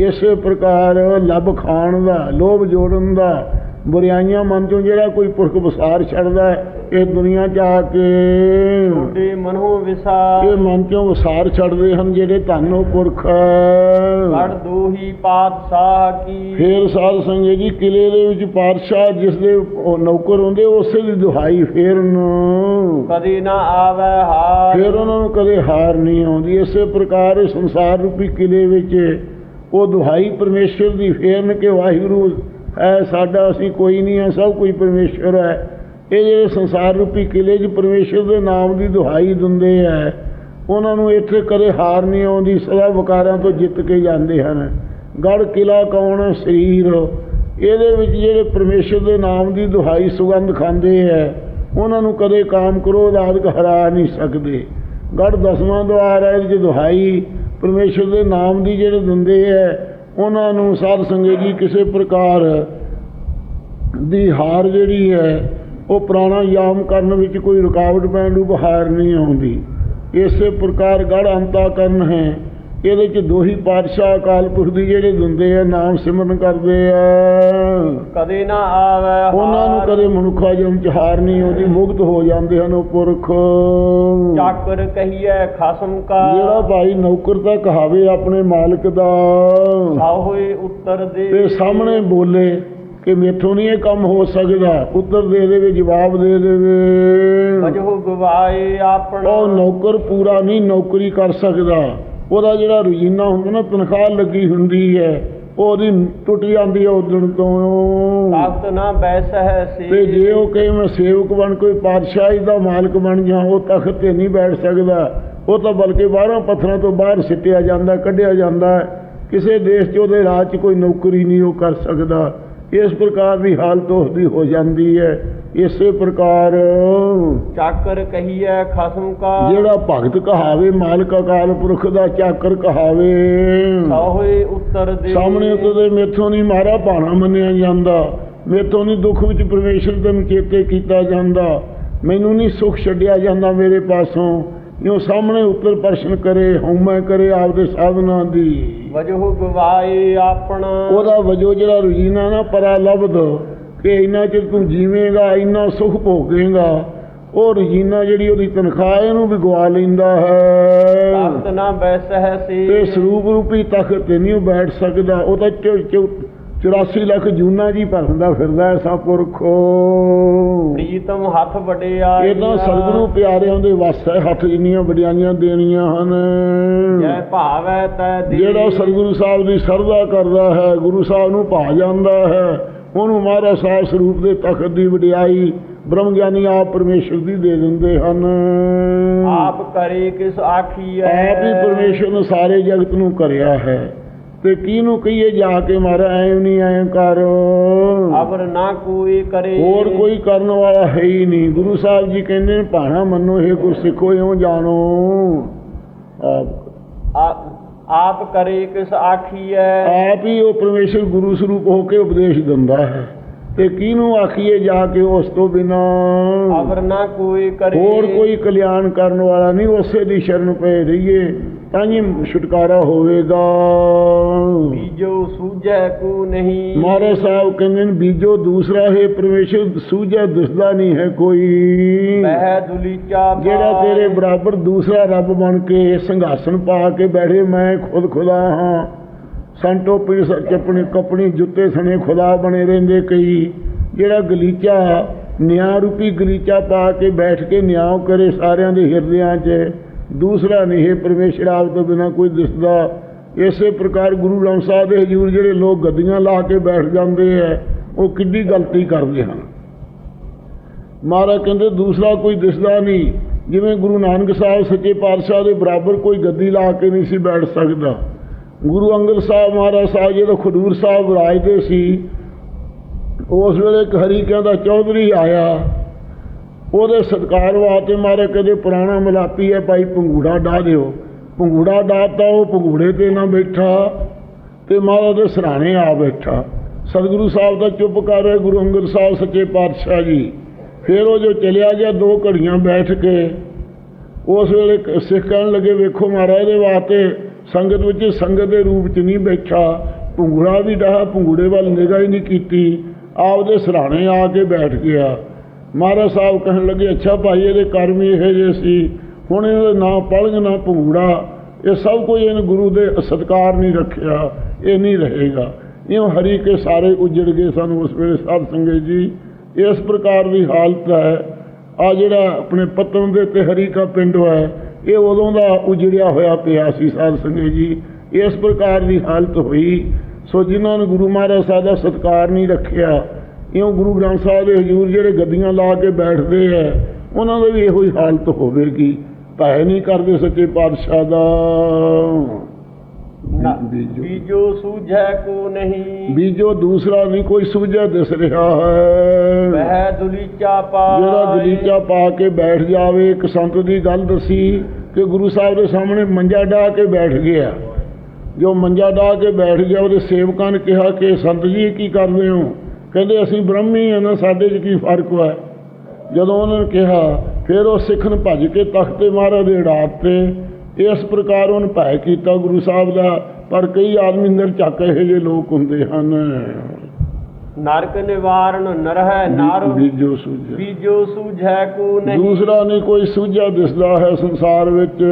ਇਸੇ ਪ੍ਰਕਾਰ ਲੱਭ ਖਾਣ ਦਾ ਲੋਭ ਜੋੜਨ ਦਾ ਬੁਰਾਈਆਂ ਮਨ ਚੋਂ ਜਿਹੜਾ ਕੋਈ ਪੁਰਖ ਵਿਸਾਰ ਛੱਡਦਾ ਹੈ ਇਹ ਦੁਨੀਆ 'ਚ ਆ ਕੇ ਛੋਡੇ ਮਨੋਂ ਵਿਸਾਰ। ਇਹ ਮਨ ਚੋਂ ਵਿਸਾਰ ਛੱਡਦੇ ਹਨ ਜਿਹੜੇ ਧੰਨ ਉਹ ਪੁਰਖ ਗੜ ਦੋਹੀ ਪਾਤਸ਼ਾਹ ਕੀ। ਫੇਰ ਸਾਧ ਸੰਗਤ ਜੀ ਕਿਲੇ ਦੇ ਵਿੱਚ ਪਾਤਸ਼ਾਹ ਜਿਸ ਦੇ ਉਹ ਨੌਕਰ ਹੁੰਦੇ ਉਸੇ ਦੀ ਦੁਹਾਈ ਫੇਰਨ ਕਦੇ ਨਾ ਆਵੇ ਹਾਰ। ਫਿਰ ਉਹਨਾਂ ਨੂੰ ਕਦੇ ਹਾਰ ਨਹੀਂ ਆਉਂਦੀ। ਇਸੇ ਪ੍ਰਕਾਰ ਸੰਸਾਰ ਰੂਪੀ ਕਿਲੇ ਵਿੱਚ ਉਹ ਦੁਹਾਈ ਪਰਮੇਸ਼ਰ ਦੀ ਫੇਰਨ ਕਿ ਵਾਹਿਗੁਰੂ ਹੈ ਸਾਡਾ ਅਸੀਂ ਕੋਈ ਨਹੀਂ ਹੈ ਸਭ ਕੁਝ ਪਰਮੇਸ਼ਰ ਹੈ ਇਹ ਜਿਹੜੇ ਸੰਸਾਰ ਰੂਪੀ ਕਿਲੇ 'ਚ ਪਰਮੇਸ਼ਰ ਦੇ ਨਾਮ ਦੀ ਦੁਹਾਈ ਦਿੰਦੇ ਹੈ ਉਹਨਾਂ ਨੂੰ ਇੱਥੇ ਕਦੇ ਹਾਰ ਨਹੀਂ ਆਉਂਦੀ ਸਦਾ ਵਕਾਰਾਂ ਤੋਂ ਜਿੱਤ ਕੇ ਜਾਂਦੇ ਹਨ। ਗੜ ਕਿਲਾ ਕੌਣ ਸਰੀਰ। ਇਹਦੇ ਵਿੱਚ ਜਿਹੜੇ ਪਰਮੇਸ਼ਰ ਦੇ ਨਾਮ ਦੀ ਦੁਹਾਈ ਸੁਗੰਧ ਖਾਂਦੇ ਹੈ ਉਹਨਾਂ ਨੂੰ ਕਦੇ ਕਾਮ ਕ੍ਰੋਧ ਆਦਿਕ ਹਰਾ ਨਹੀਂ ਸਕਦੇ। ਗੜ ਦਸਵਾਂ ਦੁਆਰ ਹੈ ਇਹਦੇ 'ਚ ਦੁਹਾਈ ਪਰਮੇਸ਼ਰ ਦੇ ਨਾਮ ਦੀ ਜਿਹੜੇ ਦਿੰਦੇ ਹੈ ਉਹਨਾਂ ਨੂੰ ਸਾਧ ਸੰਗਤ ਜੀ ਕਿਸੇ ਪ੍ਰਕਾਰ ਦੀ ਹਾਰ ਜਿਹੜੀ ਹੈ, ਉਹ ਪ੍ਰਾਣਾਯਾਮ ਕਰਨ ਵਿੱਚ ਕੋਈ ਰੁਕਾਵਟ ਪੈਣ ਨੂੰ ਹਾਰ ਨਹੀਂ ਆਉਂਦੀ। ਇਸੇ ਪ੍ਰਕਾਰ ਗੜ ਅੰਤਾ ਕਰਨ ਹੈ। ਇਹਦੇ ਚ ਦੋਹੀ ਪਾਤਸ਼ਾਹ ਅਕਾਲ ਪੁਰਖ ਦੀ ਜਿਹੜੇ ਦਿੰਦੇ ਆ ਨਾਮ ਸਿਮਰਨ ਕਰਦੇ ਆ। ਕਦੇ ਨਾ ਆਵੇ ਉਹਨਾਂ ਨੂੰ। ਕਦੇ ਮਨੁੱਖਾ ਜਨਮ ਚ ਹਾਰ ਨਹੀਂ ਆਉਂਦੀ ਮੁਕਤ ਹੋ ਜਾਂਦੇ ਹਨ ਉਹ ਪੁਰਖ। ਚਾਕਰ ਕਹੀਏ ਖਸਮ ਕਾ। ਜਿਹੜਾ ਭਾਈ ਨੌਕਰ ਤਾਂ ਕਹਾਵੇ ਆਪਣੇ ਮਾਲਕ ਦਾ। ਸਾਹ ਹੋਏ ਉੱਤਰ ਦੇ ਤੇ ਸਾਹਮਣੇ ਬੋਲੇ ਕਿ ਮੇਥੋਂ ਨਹੀਂ ਇਹ ਕੰਮ ਹੋ ਸਕਦਾ। ਉੱਤਰ ਦੇ ਦੇਵੇ ਜਵਾਬ ਦੇ ਦੇਵੇ। ਗਵਾਏ ਆਪਣਾ। ਉਹ ਨੌਕਰ ਪੂਰਾ ਨਹੀਂ ਨੌਕਰੀ ਕਰ ਸਕਦਾ। ਉਹਦਾ ਜਿਹੜਾ ਰੁਜੀਨਾ ਹੁੰਦਾ ਨਾ ਤਨਖਾਹ ਲੱਗੀ ਹੁੰਦੀ ਹੈ ਉਹਦੀ ਟੁੱਟ ਜਾਂਦੀ ਹੈ ਉਦਣ ਤੋਂ। ਤਖਤ ਨਾ ਬੈਸ ਹੈ ਸੀ ਤੇ ਜੇ ਉਹ ਕਹੇ ਮੈਂ ਸੇਵਕ ਬਣ ਕੋਈ ਪਾਤਸ਼ਾਹੀ ਦਾ ਮਾਲਕ ਬਣ ਜਾ ਉਹ ਤਖਤ ਤੇ ਨਹੀਂ ਬੈਠ ਸਕਦਾ। ਉਹ ਤਾਂ ਬਲਕਿ ਬਾਹਰੋਂ ਪੱਥਰਾਂ ਤੋਂ ਬਾਹਰ ਸਿੱਟਿਆ ਜਾਂਦਾ ਕੱਢਿਆ ਜਾਂਦਾ। ਕਿਸੇ ਦੇਸ਼ 'ਚ ਉਹਦੇ ਰਾਜ 'ਚ ਕੋਈ ਨੌਕਰੀ ਨਹੀਂ ਉਹ ਕਰ ਸਕਦਾ। ਇਸ ਪ੍ਰਕਾਰ ਦੀ ਹਾਲਤ ਉਸਦੀ ਹੋ ਜਾਂਦੀ ਹੈ। ਇਸੇ ਪ੍ਰਕਾਰ ਚਾਕਰ ਕਹੀਏ ਖਸਮ ਕਾ। ਜਿਹੜਾ ਭਗਤ ਕਹਾਵੇ ਮਾਲਕ ਅਕਾਲ ਪੁਰਖ ਦਾ ਚਾਕਰ ਕਹਾਵੇ। ਸਾਹ ਹੋਏ ਉੱਤਰ ਦੇ। ਸਾਹਮਣੇ ਉੱਤੇ ਮੇਥੋਂ ਨਹੀਂ ਮਾਰਾ ਭਾਣਾ ਮੰਨਿਆ ਜਾਂਦਾ। ਮੇਥੋਂ ਨਹੀਂ ਦੁੱਖ ਵਿੱਚ ਪਰਮੇਸ਼ਰ ਦੇ ਚੇਤੇ ਕੀਤਾ ਜਾਂਦਾ। ਮੈਨੂੰ ਨਹੀਂ ਸੁੱਖ ਛੱਡਿਆ ਜਾਂਦਾ ਮੇਰੇ ਪਾਸੋਂ। ਜੋ ਸਾਹਮਣੇ ਉੱਤਰ ਪ੍ਰਸ਼ਨ ਕਰੇ ਹਉਮੈ ਕਰੇ ਆਪਦੇ ਸਾਧਨਾ ਦੀ। ਵਜਹੁ ਗਵਾਏ ਆਪਣਾ। ਉਹਦਾ ਵਜੋ ਜਿਹੜਾ ਰੁਜੀਨਾ ਨਾ ਪਰਾ ਲਬਦ ਕਿ ਇੰਨਾ ਚਿਰ ਤੂੰ ਜੀਵੇਂਗਾ ਇੰਨਾ ਸੁਖ ਭੋਗੇਗਾ ਉਹ ਰੁਜੀਨਾ ਜਿਹੜੀ ਉਹਦੀ ਤਨਖਾਹ ਇਹਨੂੰ ਵੀ ਗਵਾ ਲੈਂਦਾ ਹੈ। ਤਖਤ ਨਾ ਬੈਸ ਹੈ ਸੀ ਤੇ ਸਰੂਪ ਰੂਪੀ ਤਖਤ ਤੇ ਨਹੀਂ ਬੈਠ ਸਕਦਾ ਉਹ ਤਾਂ 84 ਲੱਖ ਜੂਨਾ ਜੀ ਭਰਦਾ ਫਿਰਦਾ ਐਸਾ ਪੁਰਖੋ। ਪ੍ਰੀਤਮ ਹੱਥ ਵਡਿਆ ਇਹ ਤਾਂ ਸਤਿਗੁਰੂ ਪਿਆਰਿਆਂ ਦੇ ਵੱਸ ਹੈ ਹੱਥ ਜਿੰਨੀਆਂ ਵਡਿਆਈਆਂ ਦੇਣੀਆਂ ਹਨ। ਜੈ ਭਾਵੈ ਤੈ ਦੇ ਜਿਹੜਾ ਸਤਿਗੁਰੂ ਸਾਹਿਬ ਦੀ ਸਰਦਾ ਕਰਦਾ ਹੈ ਗੁਰੂ ਸਾਹਿਬ ਨੂੰ ਭਾ ਜਾਂਦਾ ਹੈ ਉਹਨੂੰ ਮਹਾਰਾਜ ਸਾਹਿਬ ਸਰੂਪ ਦੇ ਤਖਤ ਦੀ ਵਡਿਆਈ ਬ੍ਰਹਮ ਗਿਆਨੀ ਆਪ ਪਰਮੇਸ਼ਰ ਦੀ ਦੇ ਦਿੰਦੇ ਹਨ। ਆਪ ਕਰੇ ਕਿਸ ਆਖੀਐ ਆਪ ਹੀ ਪਰਮੇਸ਼ਰ ਨੇ ਸਾਰੇ ਜਗਤ ਨੂੰ ਕਰਿਆ ਹੈ। ਤੇ ਕਿਹਨੂੰ ਕਹੀਏ ਜਾ ਕੇ ਮਾਰਾ ਐਂ ਨਹੀਂ ਐਂ ਕਰ। ਅਬਰ ਨਾ ਕੋਈ ਕਰੇ। ਹੋਰ ਕੋਈ ਕਰਨ ਵਾਲਾ ਹੈ ਹੀ ਨਹੀਂ। ਗੁਰੂ ਸਾਹਿਬ ਜੀ ਕਹਿੰਦੇ ਨੇ ਭਾਣਾ ਮੰਨੋ ਇਹ ਗੁਰ ਸਿੱਖੋ ਇਉਂ ਜਾਣੋ। ਆਪ ਆਪ ਕਰੇ ਕਿਸ ਆਖੀਐ? ਆਪ ਹੀ ਉਹ ਪਰਮੇਸ਼ਰ ਗੁਰੂ ਸਰੂਪ ਹੋ ਕੇ ਉਪਦੇਸ਼ ਦਿੰਦਾ ਹੈ। ਤੇ ਕਿਹਨੂੰ ਆਖੀਏ ਜਾ ਕੇ ਉਸ ਤੋਂ ਬਿਨਾ? ਅਵਰ ਨਾ ਕੋਈ ਕਰੇ। ਹੋਰ ਕੋਈ ਕਲਿਆਣ ਕਰਨ ਵਾਲਾ ਨਹੀਂ ਉਸੇ ਦੀ ਸ਼ਰਨ ਪਏ ਰਹੀਏ ਤਾਂ ਹੀ ਛੁਟਕਾਰਾ ਹੋਵੇਗਾ। ਬੀਜੋ ਸੂਝੈ ਕੋ ਨਹੀਂ। ਮਹਾਰਾਜ ਸਾਹਿਬ ਕਹਿੰਦੇ ਨੇ ਬੀਜੋ ਦੂਸਰਾ ਹੈ ਪਰਮੇਸ਼ਰ ਸੂਝਾ ਦਿਸਦਾ ਨਹੀਂ ਹੈ ਕੋਈ। ਮਹਿ ਦੁਲੀਚਾ ਜਿਹੜਾ। ਤੇਰੇ ਬਰਾਬਰ ਦੂਸਰਾ ਰੱਬ ਬਣ ਕੇ ਸਿੰਘਾਸਨ ਪਾ ਕੇ ਬੈਠੇ ਮੈਂ ਖੁਦ ਖੁਦਾ ਹਾਂ। ਸੈਂਟੋ ਪੀਸ ਚੱਪਣੀ ਕਪਣੀ ਜੁੱਤੇ ਸਣੇ ਖੁਦਾ ਬਣੇ ਰਹਿੰਦੇ ਕਈ। ਜਿਹੜਾ ਗਲੀਚਾ ਨਿਆਂ ਰੂਪੀ ਗਲੀਚਾ ਪਾ ਕੇ ਬੈਠ ਕੇ ਨਿਆਂ ਕਰੇ ਸਾਰਿਆਂ ਦੇ ਹਿਰਦਿਆਂ 'ਚ। ਦੂਸਰਾ ਨਹੀਂ ਹੈ ਪਰਮੇਸ਼ਰ ਆਪ ਤੋਂ ਬਿਨਾ ਕੋਈ ਦਿਸਦਾ। ਇਸੇ ਪ੍ਰਕਾਰ ਗੁਰੂ ਗ੍ਰੰਥ ਸਾਹਿਬ ਦੇ ਹਜ਼ੂਰ ਜਿਹੜੇ ਲੋਕ ਗੱਦੀਆਂ ਲਾ ਕੇ ਬੈਠ ਜਾਂਦੇ ਐ ਉਹ ਕਿੱਡੀ ਗਲਤੀ ਕਰਦੇ ਹਨ। ਮਹਾਰਾਜ ਕਹਿੰਦੇ, ਦੂਸਰਾ ਕੋਈ ਦਿਸਦਾ ਨਹੀਂ। ਜਿਵੇਂ ਗੁਰੂ ਨਾਨਕ ਸਾਹਿਬ ਸੱਚੇ ਪਾਤਸ਼ਾਹ ਦੇ ਬਰਾਬਰ ਕੋਈ ਗੱਦੀ ਲਾ ਕੇ ਨਹੀਂ ਸੀ ਬੈਠ ਸਕਦਾ। ਗੁਰੂ ਅੰਗਦ ਸਾਹਿਬ ਮਹਾਰਾਜ ਸਾਹਿਬ ਜਦੋਂ ਖਡੂਰ ਸਾਹਿਬ ਵਿਰਾਜਦੇ ਸੀ, ਉਸ ਵੇਲੇ ਇੱਕ ਹਰੀ ਕਹਿੰਦਾ ਚੌਧਰੀ ਆਇਆ। ਉਹਦੇ ਸਤਕਾਰ ਵਾਸਤੇ ਮਾਰੇ ਕਦੇ ਪੁਰਾਣਾ ਮਲਾਪੀ ਹੈ ਭਾਈ ਪੰਗੂੜਾ ਡਾ ਦਿਓ। ਪੰਗੂੜਾ ਡਾਤਾ ਉਹ ਪੰਗੂੜੇ ਤੇ ਨਾ ਬੈਠਾ ਤੇ ਮਹਾਰਾਜ ਦੇ ਸਰਾਣੇ ਆ ਬੈਠਾ। ਸਤਿਗੁਰੂ ਸਾਹਿਬ ਦਾ ਚੁੱਪ ਕਰ ਰਿਹਾ, ਗੁਰੂ ਅੰਗਦ ਸਾਹਿਬ ਸੱਚੇ ਪਾਤਸ਼ਾਹ ਜੀ। ਫਿਰ ਉਹ ਜੋ ਚਲਿਆ ਗਿਆ, ਦੋ ਘੜੀਆਂ ਬੈਠ ਕੇ, ਉਸ ਵੇਲੇ ਸਿੱਖ ਕਹਿਣ ਲੱਗੇ, ਵੇਖੋ ਮਹਾਰਾਜ ਦੇ ਵਾਸਤੇ ਸੰਗਤ ਵਿੱਚ ਸੰਗਤ ਦੇ ਰੂਪ 'ਚ ਨਹੀਂ ਬੈਠਾ ਪੰਗੂੜਾ ਵੀ ਡਾਹ, ਭੰਗੂੜੇ ਵੱਲ ਨਿਗਾਹ ਹੀ ਨਹੀਂ ਕੀਤੀ, ਆਪਦੇ ਸਰਾਣੇ ਆ ਕੇ ਬੈਠ ਗਿਆ। ਮਹਾਰਾਜ ਸਾਹਿਬ ਕਹਿਣ ਲੱਗੇ, ਅੱਛਾ ਭਾਈ, ਇਹਦੇ ਕਰਮ ਹੀ ਇਹੋ ਜਿਹੇ ਸੀ। ਹੁਣ ਇਹਦਾ ਨਾਂ ਪਲਗ, ਨਾ ਭੰਗੂੜਾ। ਇਹ ਸਭ ਕੁਝ ਇਹਨੇ ਗੁਰੂ ਦੇ ਸਤਕਾਰ ਨਹੀਂ ਰੱਖਿਆ। ਇਹ ਨਹੀਂ ਰਹੇਗਾ। ਇਉਂ ਹਰੀ ਕੇ ਸਾਰੇ ਉਜੜ ਗਏ ਸਾਨੂੰ ਉਸ ਵੇਲੇ ਸਾਧ ਸੰਗਤ ਜੀ। ਇਸ ਪ੍ਰਕਾਰ ਦੀ ਹਾਲਤ ਹੈ। ਆ ਜਿਹੜਾ ਆਪਣੇ ਪਤਨ ਦੇ ਤੇ ਹਰੀ ਕਾ ਪਿੰਡ ਹੈ ਇਹ ਉਦੋਂ ਦਾ ਉਜੜਿਆ ਹੋਇਆ ਪਿਆ ਸੀ ਸਾਧ ਸੰਗਤ ਜੀ। ਇਸ ਪ੍ਰਕਾਰ ਦੀ ਹਾਲਤ ਹੋਈ। ਸੋ ਜਿਨ੍ਹਾਂ ਨੇ ਗੁਰੂ ਮਹਾਰਾਜ ਸਾਹਿਬ ਦਾ ਸਤਕਾਰ ਨਹੀਂ ਰੱਖਿਆ, ਇਉਂ ਗੁਰੂ ਗ੍ਰੰਥ ਸਾਹਿਬ ਦੇ ਹਜ਼ੂਰ ਜਿਹੜੇ ਗੱਦੀਆਂ ਲਾ ਕੇ ਬੈਠਦੇ ਐ ਉਹਨਾਂ ਦੀ ਵੀ ਇਹੋ ਹੀ ਹਾਲਤ ਹੋਵੇਗੀ। ਭੈ ਨਹੀਂ ਕਰਦੇ ਸੱਚੇ ਪਾਤਸ਼ਾਹ ਦਾ। ਨਾ- ਬੀਜੋ। ਬੀਜੋ ਸੂਝੈ ਕੋ ਨਹੀਂ। ਬੀਜੋ ਦੂਸਰਾ ਨਹੀਂ ਕੋਈ ਸੁਝਿਆ ਦਿਸ ਰਿਹਾ ਹੈ। ਮਹਿ ਦੁਲੀਚਾ ਪਾਏ ਜਿਹੜਾ ਗਲੀਚਾ ਪਾ ਕੇ ਬੈਠ ਜਾਵੇ ਇੱਕ ਸੰਤ ਦੀ ਗੱਲ ਦੱਸੀ ਕਿ ਗੁਰੂ ਸਾਹਿਬ ਦੇ ਸਾਹਮਣੇ ਮੰਜਾ ਢਾ ਕੇ ਬੈਠ ਗਿਆ। ਜੋ ਮੰਜਾ ਢਾ ਕੇ ਬੈਠ ਗਿਆ ਉਹਦੇ ਸੇਵਕਾਂ ਨੇ ਕਿਹਾ ਕਿ ਸੰਤ ਜੀ ਇਹ ਕੀ ਕਰਦੇ ਹੋ? ਕਹਿੰਦੇ ਅਸੀਂ ਬ੍ਰਹਮੀ ਹਾਂ ਨਾ ਸਾਡੇ 'ਚ ਕੀ ਫ਼ਰਕ ਹੈ ਜਦੋਂ ਉਹਨਾਂ ਨੇ ਕਿਹਾ ਫਿਰ ਉਹ ਸਿੱਖ ਨੇ ਭੱਜ ਕੇ ਤਖਤੇ ਮਹਾਰਾਜ ਦੇ ਢਾਬ ਤੇ ਇਸ ਪ੍ਰਕਾਰ ਉਹਨੇ ਭੈ ਕੀਤਾ ਗੁਰੂ ਸਾਹਿਬ ਦਾ ਪਰ ਕਈ ਆਦਮੀ ਅੰਦਰ ਚੱਕ ਇਹੋ ਜਿਹੇ ਲੋਕ ਹੁੰਦੇ ਹਨ। ਨਰਕ ਨਿਵਾਰਨ ਨਰਹਿ ਨਾਰ ਬੀਜੋ ਸੂਝੇ। ਬੀਜੋ ਸੂਝੈ ਕੋ ਨਹੀਂ। ਦੂਸਰਾ ਨਹੀਂ ਕੋਈ ਸੂਝਾ ਦਿਸਦਾ ਹੈ ਸੰਸਾਰ ਵਿੱਚ।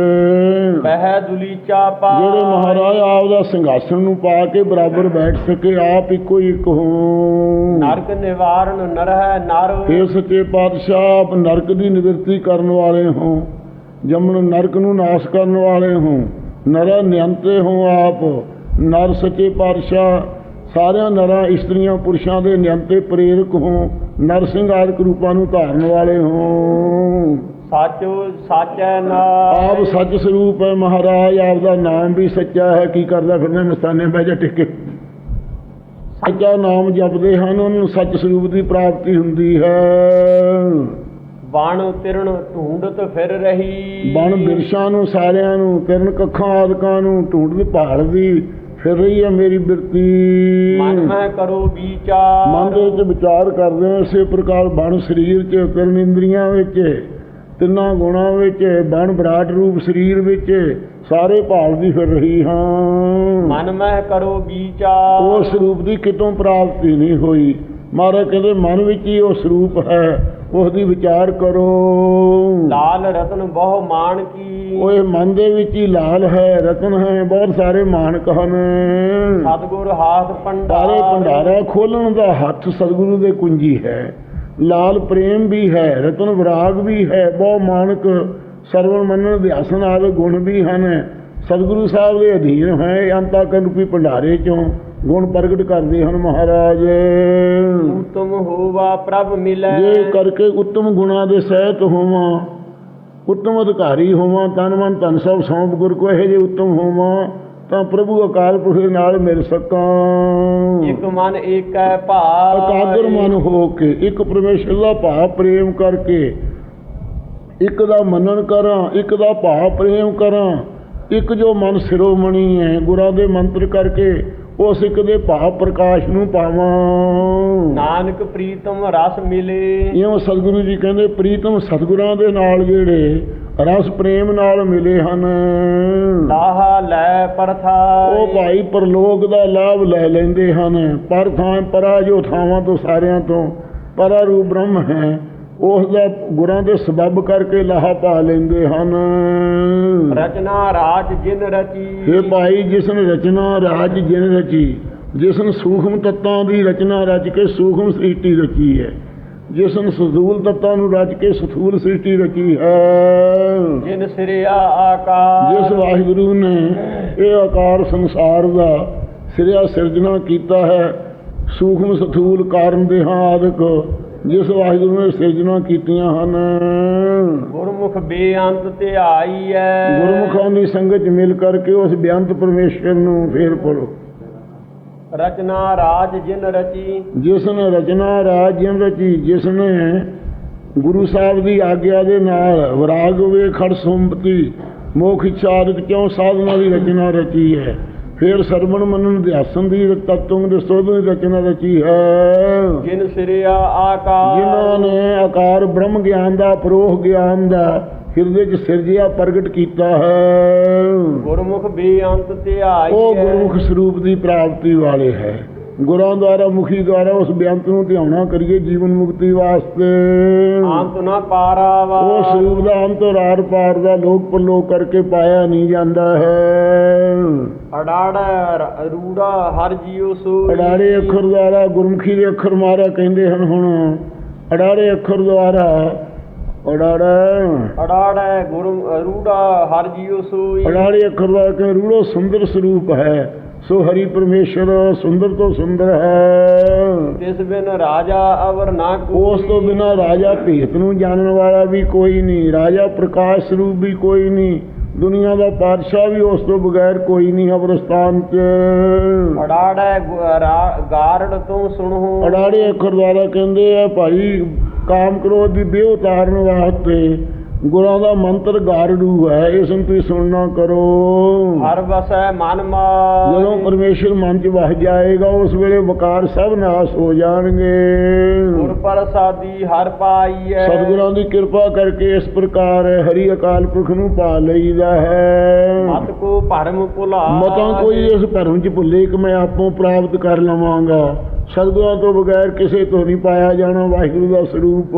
ਮਹਿ ਦੁਲੀਚਾ ਪਾਏ ਜਿਹੜੇ ਮਹਾਰਾਜ ਆਪ ਦਾ ਸਿੰਘਾਸਨ ਨੂੰ ਪਾ ਕੇ ਬਰਾਬਰ ਬੈਠ ਸਕੇ ਆਪ ਇੱਕੋ ਇੱਕ ਹੋਂ ਨਰਕ ਨਿਵਾਰਨ ਨਰਹਿ ਨਾਰ। ਇਹ ਸੱਚੇ ਪਾਤਸ਼ਾਹ ਆਪ ਨਰਕ ਦੀ ਨਿਵਰਤੀ ਕਰਨ ਵਾਲੇ ਹੋ ਜਮਨ ਨਰਕ ਨੂੰ ਨਾਸ਼ ਕਰਨ ਵਾਲੇ ਹੋ। ਨਰ ਨਿਯੰਤੇ ਹੋ ਆਪ। ਨਰ ਸੱਚੇ ਪਾਤਸ਼ਾਹ। ਸਾਰਿਆਂ ਨਰਾਂ ਇਸਤਰੀਆਂ ਪੁਰਸ਼ਾਂ ਦੇ ਨਿਯੰਤੇ ਪ੍ਰੇਰਕ ਹੋ। ਨਰ ਸਿੰਘ ਆਦਿਕ ਰੂਪਾਂ ਨੂੰ ਧਾਰਨ ਵਾਲੇ ਹੋ। ਸਾਚੋ ਸਾਚੈ ਆਪ ਨਾਮ। ਸੱਚ ਸਰੂਪ ਹੈ ਮਹਾਰਾਜ। ਆਪ ਦਾ ਨਾਮ ਵੀ ਸੱਚਾ ਹੈ। ਕੀ ਕਰਦਾ ਫਿਰਦਾ ਮਸਤਾਨੇ ਬਹਿ ਜਾ ਟਿਕੇ। ਸੱਚਾ ਨਾਮ ਜਪਦੇ ਹਨ। ਉਹਨਾਂ ਨੂੰ ਸੱਚ ਸਰੂਪ ਦੀ ਪ੍ਰਾਪਤੀ ਹੁੰਦੀ ਹੈ। ਬਣ ਤਿਰਣ ਢੂੰਡਤ ਫਿਰ ਰਹੀ। ਬਣ ਬਿਰਸ਼ਾਂ ਨੂੰ ਸਾਰਿਆਂ ਨੂੰ ਕਿਰਨ ਕੱਖਾਂ ਆਦਿਕਾਂ ਨੂੰ ਢੂੰਡਦੀ ਭਾਲਦੀ ਫਿਰ ਰਹੀ ਹੈ ਮੇਰੀ ਬਿਰਤੀ। ਮਨ ਮੈਂ ਕਰੋ ਵਿਚਾਰ। ਮਨ ਦੇ ਵਿੱਚ ਵਿਚਾਰ ਕਰਦੇ ਹਾਂ ਇਸੇ ਪ੍ਰਕਾਰ ਬਣ ਸਰੀਰ 'ਚ ਤਿੰਨ ਇੰਦਰੀਆਂ ਵਿੱਚ ਤਿੰਨਾਂ ਗੁਣਾਂ ਵਿੱਚ ਬਣ ਵਿਰਾਟ ਰੂਪ ਸਰੀਰ ਵਿੱਚ ਸਾਰੇ ਭਾਲਦੀ ਫਿਰ ਰਹੀ ਹਾਂ। ਮਨ ਮੈਂ ਕਰੋ ਵਿਚਾਰ। ਉਸ ਰੂਪ ਦੀ ਕਿਤੋਂ ਪ੍ਰਾਪਤੀ ਨਹੀਂ ਹੋਈ। ਮਹਾਰਾਜ ਕਹਿੰਦੇ ਮਨ ਵਿੱਚ ਹੀ ਉਹ ਸਰੂਪ ਹੈ। ਉਸ ਦੀ ਵਿਚਾਰ ਕਰੋ। ਲਾਲ ਰਤਨ ਬਹੁ ਮਾਨ ਕੀ। ਓਏ ਮਨ ਦੇ ਵਿੱਚ ਹੀ ਲਾਲ ਹੈ ਰਤਨ ਹੈ ਬਹੁਤ ਸਾਰੇ ਮਾਨਕ ਹਨ। ਸਤਗੁਰ ਹਾਥ ਸਾਰੇ ਭੰਡਾਰ ਭੰਡਾਰਾ ਖੋਲਣ ਦਾ ਹੱਥ ਸਤਿਗੁਰੂ ਦੇ ਕੁੰਜੀ ਹੈ। ਲਾਲ ਪ੍ਰੇਮ ਵੀ ਹੈ ਰਤਨ ਵਿਰਾਗ ਵੀ ਹੈ ਬਹੁ ਮਾਨਕ ਸਰਵਣ ਮੰਨਣ ਅਧਿਆਸਨ ਆਦਿ ਗੁਣ ਵੀ ਹਨ। ਸਤਿਗੁਰੂ ਸਾਹਿਬ ਦੇ ਅਧੀਨ ਹੈ ਅੰਤਾ ਰੂਪੀ ਭੰਡਾਰੇ ਚੋਂ ਗੁਣ ਪ੍ਰਗਟ ਕਰਦੇ ਹਨ ਮਹਾਰਾਜ। ਉਤਮ ਹੋਵਾ ਪ੍ਰਭ ਮਿਲੈ। ਜੇ ਕਰਕੇ ਉੱਤਮ ਗੁਣਾ ਦੇ ਸਹਿਤ ਹੋਵਾਂ ਉੱਤਮ ਅਧਿਕਾਰੀ ਹੋਵਾਂ ਤਨ ਮਨ ਧਨ ਸਭ ਸੌਂਪ ਗੁਰ ਕੋ ਇਹ ਜੇ ਉੱਤਮ ਹੋਵਾਂ ਤਾਂ ਪ੍ਰਭੂ ਅਕਾਲ ਪੁਰਖ ਦੇ ਨਾਲ ਮਿਲ ਸਕਾਂ। ਇਕ ਮਨ ਏਕੈ ਭਾਵ ਇਕਾਗਰ ਮਨ ਹੋ ਕੇ ਇੱਕ ਪਰਮੇਸ਼ਰ ਦਾ ਭਾਵ ਪ੍ਰੇਮ ਕਰਕੇ ਇੱਕ ਦਾ ਮੰਨਣ ਕਰਾਂ ਇੱਕ ਦਾ ਭਾਵ ਪ੍ਰੇਮ ਕਰਾਂ ਇੱਕ ਜੋ ਮਨ ਸਿਰੋਮਣੀ ਹੈ ਗੁਰਾਂ ਦੇ ਮੰਤਰ ਕਰਕੇ ਉਸ ਇੱਕ ਦੇ ਭਾਵ ਪ੍ਰਕਾਸ਼ ਨੂੰ ਪਾਵਾਂ। ਨਾਨਕ ਪ੍ਰੀਤਮ ਰਸ ਮਿਲੇ। ਇਉਂ ਸਤਿਗੁਰੂ ਜੀ ਕਹਿੰਦੇ ਪ੍ਰੀਤਮ ਸਤਿਗੁਰਾਂ ਦੇ ਨਾਲ ਜਿਹੜੇ ਰਸ ਪ੍ਰੇਮ ਨਾਲ ਮਿਲੇ ਹਨ। ਲਾਹਾ ਲੈ ਪਰਥਾਈ ਉਹ ਭਾਈ ਪਰਲੋਕ ਦਾ ਲਾਭ ਲੈ ਲੈਂਦੇ ਹਨ। ਪਰ ਥਾਂ ਪਰਾ ਜੋ ਥਾਵਾਂ ਤੋਂ ਸਾਰਿਆਂ ਤੋਂ ਪਰਾ ਰੂਪ ਬ੍ਰਹਮ ਹੈ। ਉਸ ਦਾ ਗੁਰਾਂ ਦੇ ਸਬਬ ਕਰਕੇ ਲਾਹਾ ਪਾ ਲੈਂਦੇ ਹਨ। ਰਚਨਾ ਰਾਜ ਜਿਨ ਰਚੀ। ਇਹ ਭਾਈ ਜਿਸ ਨੇ ਰਚਨਾ ਰਾਜ ਜਿਨ ਰਚੀ ਜਿਸ ਨੇ ਸੂਖਮ ਤੱਤਾਂ ਦੀ ਰਚਨਾ ਰਚ ਕੇ ਸੂਖਮ ਸ੍ਰਿਸ਼ਟੀ ਰਚੀ ਹੈ। ਜਿਸ ਨੇ ਸਥੂਲ ਤੱਤਾਂ ਨੂੰ ਰਚ ਕੇ ਸਥੂਲ ਸ੍ਰਿਸ਼ਟੀ ਰਚੀ ਹੈ। ਜਿਨ ਸਿਰਿਆ ਆਕਾਰ। ਜਿਸ ਵਾਹਿਗੁਰੂ ਨੇ ਇਹ ਆਕਾਰ ਸੰਸਾਰ ਦਾ ਸਿਰਿਆ ਸਿਰਜਣਾ ਕੀਤਾ ਹੈ ਸੂਖਮ ਸਥੂਲ ਕਾਰਨ ਦੇਹਾਂ ਆਦਿਕ ਜਿਸ ਵਾਹਿਗੁਰੂ ਨੇ ਸਿਰਜਣਾ ਕੀਤੀਆਂ ਹਨ। ਗੁਰਮੁਖ ਬੇਅੰਤ ਧਿਆਈ ਐ। ਗੁਰਮੁਖਾਂ ਦੀ ਸੰਗਤ ਮਿਲ ਕਰਕੇ ਉਸ ਬੇਅੰਤ ਪਰਮੇਸ਼ਰ ਨੂੰ ਫੇਰ ਪੜੋ ਰਚਨਾ ਰਾਜ ਜਿਨ ਰਚੀ। ਜਿਸ ਨੇ ਰਚਨਾ ਰਾਜਿਆਂ ਰਚੀ ਜਿਸ ਨੇ ਗੁਰੂ ਸਾਹਿਬ ਦੀ ਆਗਿਆ ਦੇ ਨਾਲ ਵਿਰਾਗ ਵੇ ਖੜ ਸੰਪਤੀ ਮੋਖ ਇੱਛਾ ਆਦਿਕ ਕਿਉਂ ਸਾਧਨਾ ਦੀ ਰਚਨਾ ਰਚੀ ਹੈ? ਫਿਰ ਸਰਵਣ ਅਧਿਆਸਨ ਦੀ ਤਤਵ ਦੇ ਸੋਧ ਦੀ ਰਚਨਾ ਰਚੀ ਹੈ? ਜਿਨ ਸਿਰਿਆ ਆਕਾਰ। ਜਿਨ੍ਹਾਂ ਨੇ ਆਕਾਰ ਬ੍ਰਹਮ ਗਿਆਨ ਦਾ ਪਰੋਹ ਗਿਆਨ ਦਾ ਹਿਰਦੇ 'ਚ ਸਿਰਜਿਆ ਪ੍ਰਗਟ ਕੀਤਾ ਹੈ। ਗੁਰਮੁਖ ਬੇਅੰਤ ਧਿਆਈ ਉਹ ਗੁਰਮੁਖ ਸਰੂਪ ਦੀ ਪ੍ਰਾਪਤੀ ਵਾਲੇ ਹੈ। ਗੁਰਾਂ ਦੁਆਰਾ ਮੁਖੀ ਦੁਆਰਾ ਉਸ ਬੇਅੰਤ ਨੂੰ ਧਿਆਉਣਾ ਕਰੀਏ ਜੀਵਨ ਮੁਕਤੀ ਵਾਸਤੇ। ਅੰਤ ਨ ਪਾਰਾਵਾ ਉਹ ਸਰੂਪ ਦਾ ਅੰਤਰ ਆਰ ਪਾਰ ਦਾ ਲੋਕ ਪਰਲੋਕ ਕਰਕੇ ਪਾਇਆ ਨਹੀਂ ਜਾਂਦਾ ਹੈ। ਅਡਾੜ ਰੂੜਾ ਹਰ ਜੀਉ ਸੋਈ ਅਡਾੜੇ ਅੱਖਰ ਦੁਆਰਾ ਗੁਰਮੁਖੀ ਦੇ ਅੱਖਰ ਮਾਰਾ ਕਹਿੰਦੇ ਹਨ ਹੁਣ। ਅਡਾੜੇ ਅੱਖਰ ਦੁਆਰਾ ਅਡਾੜਾ। ਅਡਾੜ ਗੁਰੂ ਰੂੜਾ ਹਰ ਜੀਉ ਸੋਈ ਅਡਾੜੇ ਅੱਖਰ ਕਿ ਰੂੜੋ ਸੁੰਦਰ ਸਰੂਪ ਹੈ। ਸੋ ਹਰੀ ਪਰਮੇਸ਼ਰ ਸੁੰਦਰ ਤੋਂ ਸੁੰਦਰ ਹੈ। ਤਿਸ ਬਿਨ ਰਾਜਾ ਅਵਰ ਨਾ ਕੋਈ। ਉਸ ਤੋਂ ਬਿਨਾ ਰਾਜਾ ਭੇਤ ਨੂੰ ਜਾਣਨ ਵਾਲਾ ਵੀ ਕੋਈ ਨਹੀਂ ਰਾਜਾ ਪ੍ਰਕਾਸ਼ ਸਰੂਪ ਵੀ ਕੋਈ ਨਹੀਂ ਦੁਨੀਆ ਦਾ ਪਾਤਸ਼ਾਹ ਵੀ ਉਸ ਤੋਂ ਬਗੈਰ ਕੋਈ ਨਹੀਂ ਅਵਰਸਥਾਨ 'ਚ। ਅਡਾੜ ਗਾਰੜ ਤੋਂ ਸੁਣੋ। ਅੜਾੜੇ ਅੱਖਰ ਦੁਆਰਾ ਕਹਿੰਦੇ ਆ ਭਾਈ ਕਾਮ ਕ੍ਰੋਧ ਦੀ ਬੇ ਉਤਾਰਨ ਵਾਸਤੇ। ਗੁਰਾਂ ਦਾ ਮੰਤਰ ਗਾਰੜੂ ਹੈ ਇਸ ਨੂੰ ਤੁਸੀਂ ਸੁਣਨਾ ਕਰੋ। ਹਰ ਵਸੈ ਮਨ ਮਾਰ। ਜਦੋਂ ਪਰਮੇਸ਼ਰ ਮਨ 'ਚ ਵਸ ਜਾਏਗਾ ਉਸ ਵੇਲੇ ਵਕਾਰ ਸਭ ਨਾਸ ਹੋ ਜਾਣਗੇ। ਗੁਰ ਪ੍ਰਸਾਦੀ ਹਰ ਪਾਈਐ। ਸਤਿਗੁਰਾਂ ਦੀ ਕਿਰਪਾ ਕਰਕੇ ਇਸ ਪ੍ਰਕਾਰ ਹਰੀ ਅਕਾਲ ਪੁਰਖ ਨੂੰ ਪਾ ਲਈਦਾ ਹੈ। ਮਤ ਕੋ ਭਰਮ ਭੁਲਾ ਮਤਾਂ ਕੋਈ ਇਸ ਭਰਮ ਚ ਭੁੱਲੇ ਕਿ ਮੈਂ ਆਪੋਂ ਪ੍ਰਾਪਤ ਕਰ ਲਵਾਂਗਾ। ਸਤਿਗੁਰਾਂ ਤੋਂ ਬਗੈਰ ਕਿਸੇ ਤੋਂ ਨਹੀਂ ਪਾਇਆ ਜਾਣਾ ਵਾਹਿਗੁਰੂ ਦਾ ਸਰੂਪ।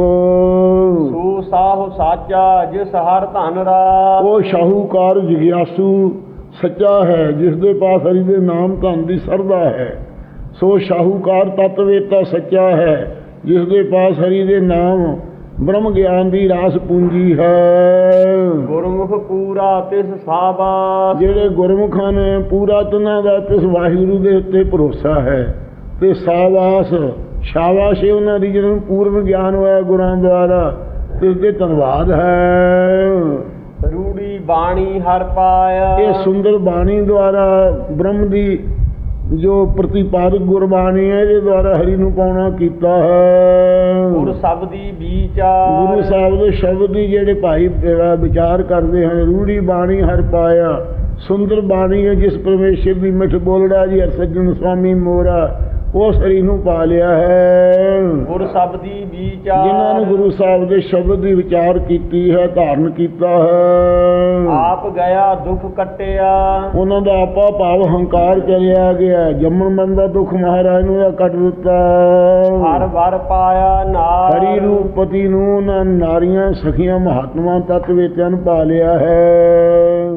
ਸੋ ਸਾਹੁ ਸਾਚਾ ਜਿਸ ਹਰ ਧਨ ਰਾ। ਉਹ ਸ਼ਾਹੂਕਾਰ ਜਿਗਿਆਸੂ ਸੱਚਾ ਹੈ ਜਿਸ ਦੇ ਪਾਸ ਹਰੀ ਦੇ ਨਾਮ ਧਨ ਦੀ ਸਰਦਾ ਹੈ। ਸੋ ਸ਼ਾਹੂਕਾਰ ਤਤਵੇਤਾ ਸੱਚਾ ਹੈ ਜਿਸ ਦੇ ਪਾਸ ਹਰੀ ਦੇ ਨਾਮ ਬ੍ਰਹਮ ਗਿਆਨ ਦੀ ਰਾਸ ਪੂੰਜੀ ਹੈ। ਗੁਰਮੁਖ ਪੂਰਾ ਤਿਸ ਸਾਬਾਸ ਜਿਹੜੇ ਗੁਰਮੁਖਾਂ ਨੇ ਪੂਰਾ ਤਨਾਂ ਦਾ ਤਿਸ ਵਾਹਿਗੁਰੂ ਦੇ ਉੱਤੇ ਭਰੋਸਾ ਹੈ। ਤੇ ਸਾਵਾਸ ਸ਼ਾਬਾਸ਼ ਉਹਨਾਂ ਦੀ ਜਿਹਨਾਂ ਨੂੰ ਪੂਰਨ ਗਿਆਨ ਹੋਇਆ ਗੁਰਾਂ ਦੁਆਰਾ ਤਿਸ ਦੇ ਧੰਨਵਾਦ ਹੈ। ਰੂੜੀ ਬਾਣੀ ਹਰ ਪਾਇਆ। ਇਹ ਸੁੰਦਰ ਬਾਣੀ ਦੁਆਰਾ ਬ੍ਰਹਮ ਦੀ ਜੋ ਪ੍ਰਤੀਪਾਦਕ ਗੁਰਬਾਣੀ ਹੈ ਇਹਦੇ ਦੁਆਰਾ ਹਰੀ ਨੂੰ ਪਾਉਣਾ ਕੀਤਾ ਹੈ। ਗੁਰ ਸਬਦੀ ਬੀਚਾ ਗੁਰੂ ਸਾਹਿਬ ਦੇ ਸ਼ਬਦ ਦੀ ਜਿਹੜੇ ਭਾਈ ਵਿਚਾਰ ਕਰਦੇ ਹਨ ਰੂੜੀ ਬਾਣੀ ਹਰ ਪਾਇਆ। ਸੁੰਦਰ ਬਾਣੀ ਹੈ ਜਿਸ ਪਰਮੇਸ਼ਰ ਦੀ ਮਿੱਠ ਬੋਲੜਾ ਜੀ ਹਰ ਸੱਜਣ ਸੁਆਮੀ ਮੋਰਾ ਉਸ ਹਰੀ ਨੂੰ ਪਾ ਲਿਆ ਹੈ। ਗੁਰ ਸਬਦੀ ਬੀਚਾ ਜਿਨ੍ਹਾਂ ਨੂੰ ਗੁਰੂ ਸਾਹਿਬ ਦੇ ਸ਼ਬਦ ਦੀ ਵਿਚਾਰ ਕੀਤੀ ਹੈ ਧਾਰਨ ਕੀਤਾ ਹੈ। ਆਪ ਗਿਆ ਦੁੱਖ ਕਟਿਆ। ਉਹਨਾਂ ਦਾ ਆਪਾ ਭਾਵ ਹੰਕਾਰ ਚਲਿਆ ਗਿਆ ਜੰਮਣ ਮਨ ਦਾ ਦੁੱਖ ਮਹਾਰਾਜ ਨੂੰ ਕੱਟ ਦਿੱਤਾ ਹਰ ਵਰ ਪਾਇਆ ਨਾਰ। ਹਰੀ ਰੂਪ ਪਤੀ ਨੂੰ ਉਹਨਾਂ ਨਾਰੀਆਂ ਸਖੀਆਂ ਮਹਾਤਮਾ ਤਤ ਵਿੱਚ ਪਾ ਲਿਆ ਹੈ।